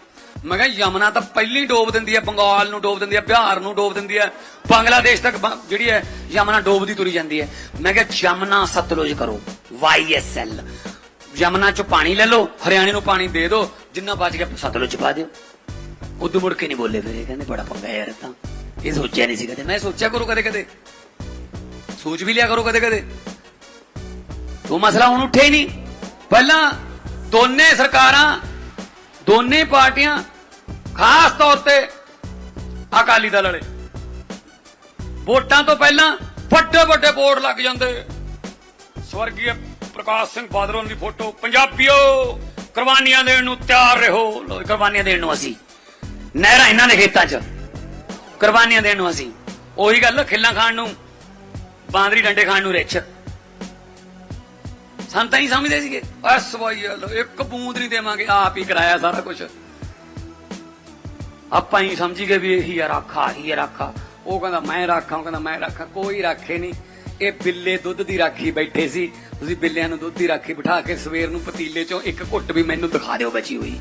ਮੈਂ ਕਿਹਾ ਯਮਨਾ ਤਾਂ ਪਹਿਲੀ ਡੋਬ ਦਿੰਦੀ ਹੈ, ਬੰਗਾਲ ਨੂੰ ਡੋਬ ਦਿੰਦੀ ਹੈ, ਬਿਹਾਰ ਨੂੰ ਡੋਬ ਦਿੰਦੀ ਹੈ, ਬੰਗਲਾਦੇਸ਼ ਤੱਕ ਜਿਹੜੀ ਹੈ ਯਮਨਾ ਡੋਬਦੀ ਤੁਰੀ ਜਾਂਦੀ ਹੈ। ਮੈਂ ਕਿਹਾ ਯਮਨਾ ਸਤਲੁਜ ਕਰੋ ਵਾਈ ਯਮਨਾ 'ਚੋਂ ਪਾਣੀ ਲੈ ਲਓ, ਹਰਿਆਣੇ ਨੂੰ ਪਾਣੀ ਦੇ ਦਿਓ, ਜਿੰਨਾ ਬਚ ਗਿਆ ਸਤਲੁਜ 'ਚ ਪਾ ਦਿਓ। ਉਦੋਂ ਮੁੜ ਕੇ ਨਹੀਂ ਬੋਲੇ ਫਿਰ ਕਹਿੰਦੇ ਬੜਾ ਪੰਗਾ ਯਾਰ ਤਾਂ। ਇਹ ਸੋਚਿਆ ਨਹੀਂ ਸੀ ਕਦੇ। ਮੈਂ ਸੋਚਿਆ ਕਰੋ ਕਦੇ ਕਦੇ। ਸੋਚ ਵੀ ਲਿਆ ਕਰੋ ਕਦੇ ਕਦੇ। ਉਹ ਮਸਲਾ ਹੁਣ ਉੱਠੇ ਹੀ ਨਹੀਂ। ਪਹਿਲਾਂ ਦੋਨੇ ਸਰਕਾਰਾਂ, ਦੋਨੇ ਪਾਰਟੀਆਂ ਖਾਸ ਤੌਰ ਤੇ ਅਕਾਲੀ ਦਲ ਵਾਲੇ। ਵੋਟਾਂ ਤੋਂ ਪਹਿਲਾਂ ਵੱਡੇ ਵੱਡੇ ਬੋਰਡ ਲੱਗ ਜਾਂਦੇ। ਸਵਰਗੀ ਪ੍ਰਕਾਸ਼ ਸਿੰਘ ਬਾਦਲ ਦੀ ਫੋਟੋ, ਪੰਜਾਬੀਓ, ਕੁਰਬਾਨੀਆਂ ਦੇਣ ਨੂੰ ਤਿਆਰ ਰਹੋ। ਲਓ ਕੁਰਬਾਨੀਆਂ ਦੇਣ ਨੂੰ ਅਸੀਂ। ਨਹਿਰਾਂ ਇਹਨਾਂ ਦੇ ਖੇਤਾਂ 'ਚ। ਕੁਰਬਾਨੀਆਂ ਦੇਣ ਨੂੰ ਅਸੀਂ। ਉਹੀ ਗੱਲ, ਖਿੱਲਾਂ ਖਾਣ ਨੂੰ, ਬਾਂਦਰੀ ਡੰਡੇ ਖਾਣ ਨੂੰ ਰਿੱਛ। ਸੰਤਾਂ ਹੀ ਸਮਝਦੇ ਸੀਗੇ। ਐਸ ਵਾਈ ਲੋ ਇੱਕ ਬੂੰਦ ਨਹੀਂ ਦੇਵਾਂਗੇ, ਆਪ ਹੀ ਕਰਾਇਆ ਸਾਰਾ ਕੁਝ ਆਪਾਂ ਹੀ ਸਮਝੀ ਗਏ ਵੀ ਇਹੀ ਆ, ਰਾਖਾ ਹੀ ਆ, ਰਾਖਾ ਉਹ ਕਹਿੰਦਾ, ਮੈਂ ਰਾਖਾਂ, ਉਹ ਕਹਿੰਦਾ, ਮੈਂ ਰਾਖਾਂ, ਕੋਈ ਰਾਖੇ ਨਹੀਂ। ਇਹ ਬਿੱਲੇ ਦੁੱਧ ਦੀ ਰਾਖੀ ਬੈਠੇ ਸੀ। ਤੁਸੀਂ ਬਿੱਲਿਆਂ ਨੂੰ ਦੁੱਧ ਦੀ ਰਾਖੀ ਬਿਠਾ ਕੇ ਸਵੇਰ ਨੂੰ ਪਤੀਲੇ ਚੋਂ ਇੱਕ ਘੁੱਟ ਵੀ ਮੈਨੂੰ ਦਿਖਾ ਦਿਓ ਬਚੀ ਹੋਈ।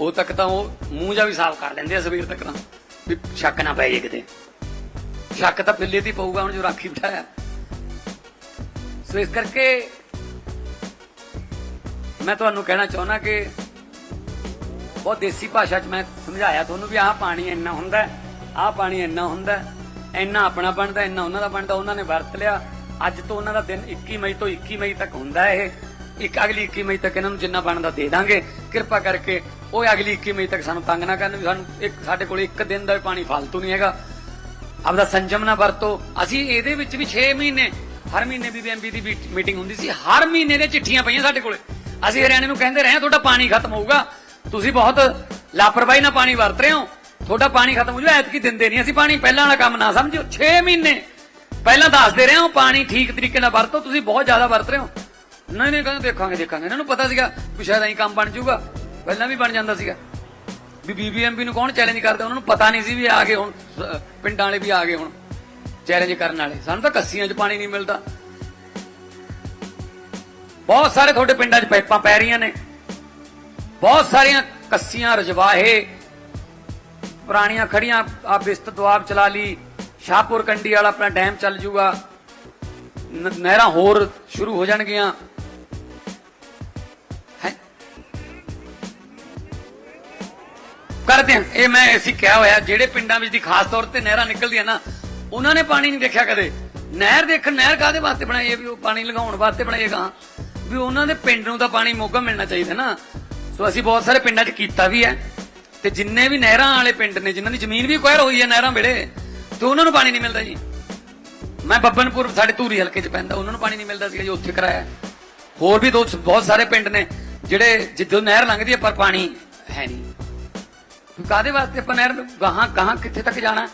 ਉਹ ਤੱਕ ਤਾਂ ਉਹ ਮੂੰਹ ਜਾ ਵੀ ਸਾਫ਼ ਕਰ ਲੈਂਦੇ ਆ ਸਵੇਰ ਤੱਕ ਤਾਂ, ਵੀ ਸ਼ੱਕ ਨਾ ਪੈ ਜੇ ਕਿਤੇ। ਸ਼ੱਕ ਤਾਂ ਬਿੱਲੇ ਦੀ ਪਊਗਾ ਹੁਣ ਜੋ ਰਾਖੀ ਬਿਠਾਇਆ। ਸੋ ਇਸ ਕਰਕੇ ਮੈਂ ਤੁਹਾਨੂੰ ਕਹਿਣਾ ਚਾਹੁੰਦਾ ਕਿ ਬਹੁਤ ਦੇਸੀ ਭਾਸ਼ਾ 'ਚ ਮੈਂ ਸਮਝਾਇਆ ਤੁਹਾਨੂੰ ਵੀ ਆਹ ਪਾਣੀ ਇੰਨਾ ਹੁੰਦਾ ਆਹ ਪਾਣੀ ਇੰਨਾ ਹੁੰਦਾ ਇੰਨਾ ਆਪਣਾ ਬਣਦਾ, ਇੰਨਾ ਉਹਨਾਂ ਦਾ ਬਣਦਾ, ਉਹਨਾਂ ਨੇ ਵਰਤ ਲਿਆ। ਅੱਜ ਤੋਂ ਉਹਨਾਂ ਦਾ ਦਿਨ 21 ਮਈ ਤੋਂ 21 ਮਈ ਤੱਕ ਹੁੰਦਾ ਇਹ। ਇੱਕ ਅਗਲੀ 21 ਮਈ ਤੱਕ ਇਹਨਾਂ ਨੂੰ ਜਿੰਨਾ ਬਣਦਾ ਦੇ ਦਾਂਗੇ। ਕਿਰਪਾ ਕਰਕੇ ਉਹ ਅਗਲੀ 21 ਮਈ ਤੱਕ ਸਾਨੂੰ ਤੰਗ ਨਾ ਕਰਨ ਵੀ ਸਾਨੂੰ ਇੱਕ ਸਾਡੇ ਕੋਲ ਇੱਕ ਦਿਨ ਦਾ ਵੀ ਪਾਣੀ ਫालतू ਨਹੀਂ ਹੈਗਾ। ਆਪਦਾ ਸੰਜਮ ਨਾ ਵਰਤੋ। ਅਸੀਂ ਇਹਦੇ ਵਿੱਚ ਵੀ 6 ਮਹੀਨੇ ਹਰ ਮਹੀਨੇ ਬੀਬੀਐਮਬੀ ਦੀ ਮੀਟਿੰਗ ਹੁੰਦੀ ਸੀ। ਹਰ ਮਹੀਨੇ ਦੇ ਚਿੱਠੀਆਂ ਪਈਆਂ ਸਾਡੇ ਕੋਲੇ। ਅਸੀਂ ਹਰਿਆਣੇ ਨੂੰ ਕਹਿੰਦੇ ਰਹੇ ਹਾਂ, ਤੁਹਾਡਾ ਪਾਣੀ ਖਤਮ ਹੋਊਗਾ। ਤੁਸੀਂ ਬਹੁਤ ਲਾਪਰਵਾਹੀ ਨਾਲ ਪਾਣੀ ਵਰਤ ਰਹੇ ਹੋ। ਤੁਹਾਡਾ ਪਾਣੀ ਖਤਮ ਹੋ ਜੂ ਐਤਕੀ ਦਿੰਦੇ ਨਹੀਂ। ਅਸੀਂ ਪਾਣੀ ਪਹਿਲਾਂ ਵਾਲਾ ਕੰਮ ਨਾ ਸਮਝੋ 6 ਮਹੀਨੇ ਪਹਿਲਾਂ ਦੱਸਦੇ ਰਹੇ ਹੋ ਪਾਣੀ ਠੀਕ ਤਰੀਕੇ ਨਾਲ ਵਰਤੋ। ਤੁਸੀਂ ਬਹੁਤ ਜ਼ਿਆਦਾ ਵਰਤ ਰਹੇ ਹੋ। ਨਹੀਂ ਨਹੀਂ ਕਹਿੰਦੇ ਦੇਖਾਂਗੇ ਦੇਖਾਂਗੇ। ਇਹਨਾਂ ਨੂੰ ਪਤਾ ਸੀਗਾ ਵੀ ਸ਼ਾਇਦ ਐਂ ਕੰਮ ਬਣ ਜਾਊਗਾ। ਪਹਿਲਾਂ ਵੀ ਬਣ ਜਾਂਦਾ ਸੀਗਾ। ਵੀ ਬੀਬੀਐਮਪੀ ਨੂੰ ਕੌਣ ਚੈਲੰਜ ਕਰਦਾ? ਉਹਨਾਂ ਨੂੰ ਪਤਾ ਨਹੀਂ ਸੀ ਵੀ ਆ ਗਏ ਹੁਣ ਪਿੰਡਾਂ ਵਾਲੇ ਵੀ ਆ ਗਏ ਹੁਣ। ਚੈਲੰਜ ਕਰਨ ਵਾਲੇ। ਸਾਨੂੰ ਤਾਂ ਕੱਸੀਆਂ 'ਚ ਪਾਣੀ ਨਹੀਂ ਮਿਲਦਾ। ਬਹੁਤ ਸਾਰੇ ਤੁਹਾਡੇ ਪਿੰਡਾਂ 'ਚ ਪਾਈਪਾਂ ਪੈ ਰਹੀਆਂ ਨੇ। ਬਹੁਤ ਸਾਰੀਆਂ ਕੱਸੀਆਂ, ਰਜਵਾਹੇ, ਪੁਰਾਣੀਆਂ ਖੜੀਆਂ ਆ ਬਿਸਤ ਦੁਆਬ ਚਲਾ ਲਈ, ਸ਼ਾਹਪੁਰ ਕੰਡੀ ਵਾਲਾ ਆਪਣਾ ਡੈਮ ਚੱਲ ਜੂਗਾ। ਨਹਿਰਾਂ ਹੋਰ ਸ਼ੁਰੂ ਹੋ ਜਾਣਗੀਆਂ। ਹੈ? ਕਰਦੇ ਆ ਇਹ ਮੈਂ ਅਸੀਂ ਕਿਹਾ ਹੋਇਆ, ਜਿਹੜੇ ਪਿੰਡਾਂ ਵਿੱਚ ਦੀ ਖਾਸ ਤੌਰ ਤੇ ਨਹਿਰਾਂ ਨਿਕਲਦੀਆਂ ਨਾ ਉਹਨਾਂ ਨੇ ਪਾਣੀ ਨਹੀਂ ਦੇਖਿਆ ਕਦੇ। ਨਹਿਰ ਦੇਖਣ ਨਹਿਰ ਕਾਦੇ ਵਾਸਤੇ ਬਣਾਈ ਹੈ ਵੀ ਉਹ ਪਾਣੀ ਲਗਾਉਣ ਵਾਸਤੇ ਬਣਾਈਏਗਾ ਵੀ ਉਹਨਾਂ ਦੇ ਪਿੰਡ ਨੂੰ ਤਾਂ ਪਾਣੀ ਮੋਗਾ ਮਿਲਣਾ ਚਾਹੀਦਾ ਨਾ। ਸੋ ਅਸੀਂ ਬਹੁਤ ਸਾਰੇ ਪਿੰਡਾਂ 'ਚ ਕੀਤਾ ਵੀ ਹੈ। ਤੇ ਜਿੰਨੇ ਵੀ ਨਹਿਰਾਂ ਵਾਲੇ ਪਿੰਡ ਨੇ, ਜਿਨ੍ਹਾਂ ਦੀ ਜ਼ਮੀਨ ਵੀ ਕੁਐਰ ਹੋਈ ਹੈ ਨਹਿਰਾਂ ਵੇਲੇ, ਤੇ ਉਹਨਾਂ ਨੂੰ ਪਾਣੀ ਨਹੀਂ ਮਿਲਦਾ ਜੀ। ਮੈਂ ਬੱਬਨਪੁਰ, ਸਾਡੇ ਧੂਰੀ ਹਲਕੇ 'ਚ ਪੈਂਦਾ, ਉਹਨਾਂ ਨੂੰ ਪਾਣੀ ਨਹੀਂ ਮਿਲਦਾ ਸੀਗਾ ਜੀ, ਉੱਥੇ ਕਰਾਇਆ। ਹੋਰ ਵੀ ਦੋ ਬਹੁਤ ਸਾਰੇ ਪਿੰਡ ਨੇ, ਜਿਹੜੇ ਜਿੱਦੋਂ ਨਹਿਰ ਲੰਘਦੀ ਹੈ, ਪਰ ਪਾਣੀ ਹੈ ਨਹੀਂ। ਕਾਦੇ ਵਾਸਤੇ ਆਪਾਂ ਨਹਿਰ ਗਾਹਾਂ ਗਾਹਾਂ ਕਿੱਥੇ ਤੱਕ ਜਾਣਾ?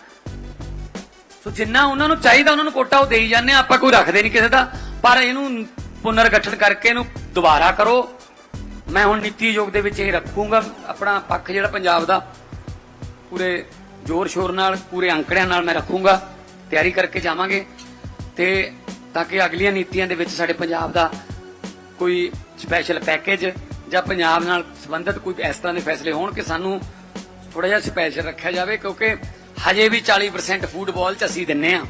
ਸੋ ਜਿੰਨਾ ਉਹਨਾਂ ਨੂੰ ਚਾਹੀਦਾ ਉਹਨਾਂ ਨੂੰ ਕੋਟਾ ਉਹ ਦੇਈ ਜਾਂਦੇ ਆ, ਆਪਾਂ ਕੋਈ ਰੱਖਦੇ ਨਹੀਂ ਕਿਸੇ ਦਾ। ਪਰ ਇਹਨੂੰ ਪੁਨਰਗਠਨ ਕਰਕੇ ਇਹਨੂੰ ਦੁਬਾਰਾ ਕਰੋ। ਮੈਂ ਹੁਣ ਨੀਤੀ ਆਯੋਗ ਦੇ ਵਿੱਚ ਇਹ ਰੱਖੂੰਗਾ, ਆਪਣਾ ਪੱਖ ਜਿਹੜਾ ਪੰਜਾਬ ਦਾ ਪੂਰੇ ਜ਼ੋਰ ਸ਼ੋਰ ਨਾਲ, ਪੂਰੇ ਅੰਕੜਿਆਂ ਨਾਲ ਮੈਂ ਰੱਖੂੰਗਾ। ਤਿਆਰੀ ਕਰਕੇ ਜਾਵਾਂਗੇ ਤੇ ਤਾਂ ਕਿ ਅਗਲੀਆਂ ਨੀਤੀਆਂ ਦੇ ਵਿੱਚ ਸਾਡੇ ਪੰਜਾਬ ਦਾ ਕੋਈ ਸਪੈਸ਼ਲ ਪੈਕੇਜ ਜਾਂ ਪੰਜਾਬ ਨਾਲ ਸੰਬੰਧਿਤ ਕੋਈ ਇਸ ਤਰ੍ਹਾਂ ਦੇ ਫੈਸਲੇ ਹੋਣ ਕਿ ਸਾਨੂੰ ਥੋੜਾ ਜਿਹਾ ਸਪੈਸ਼ਲ ਰੱਖਿਆ ਜਾਵੇ, ਕਿਉਂਕਿ ਹਜੇ ਵੀ 40% ਫੂਡ ਬਾਲ ਚ ਅਸੀਂ ਦਿੰਨੇ ਆ।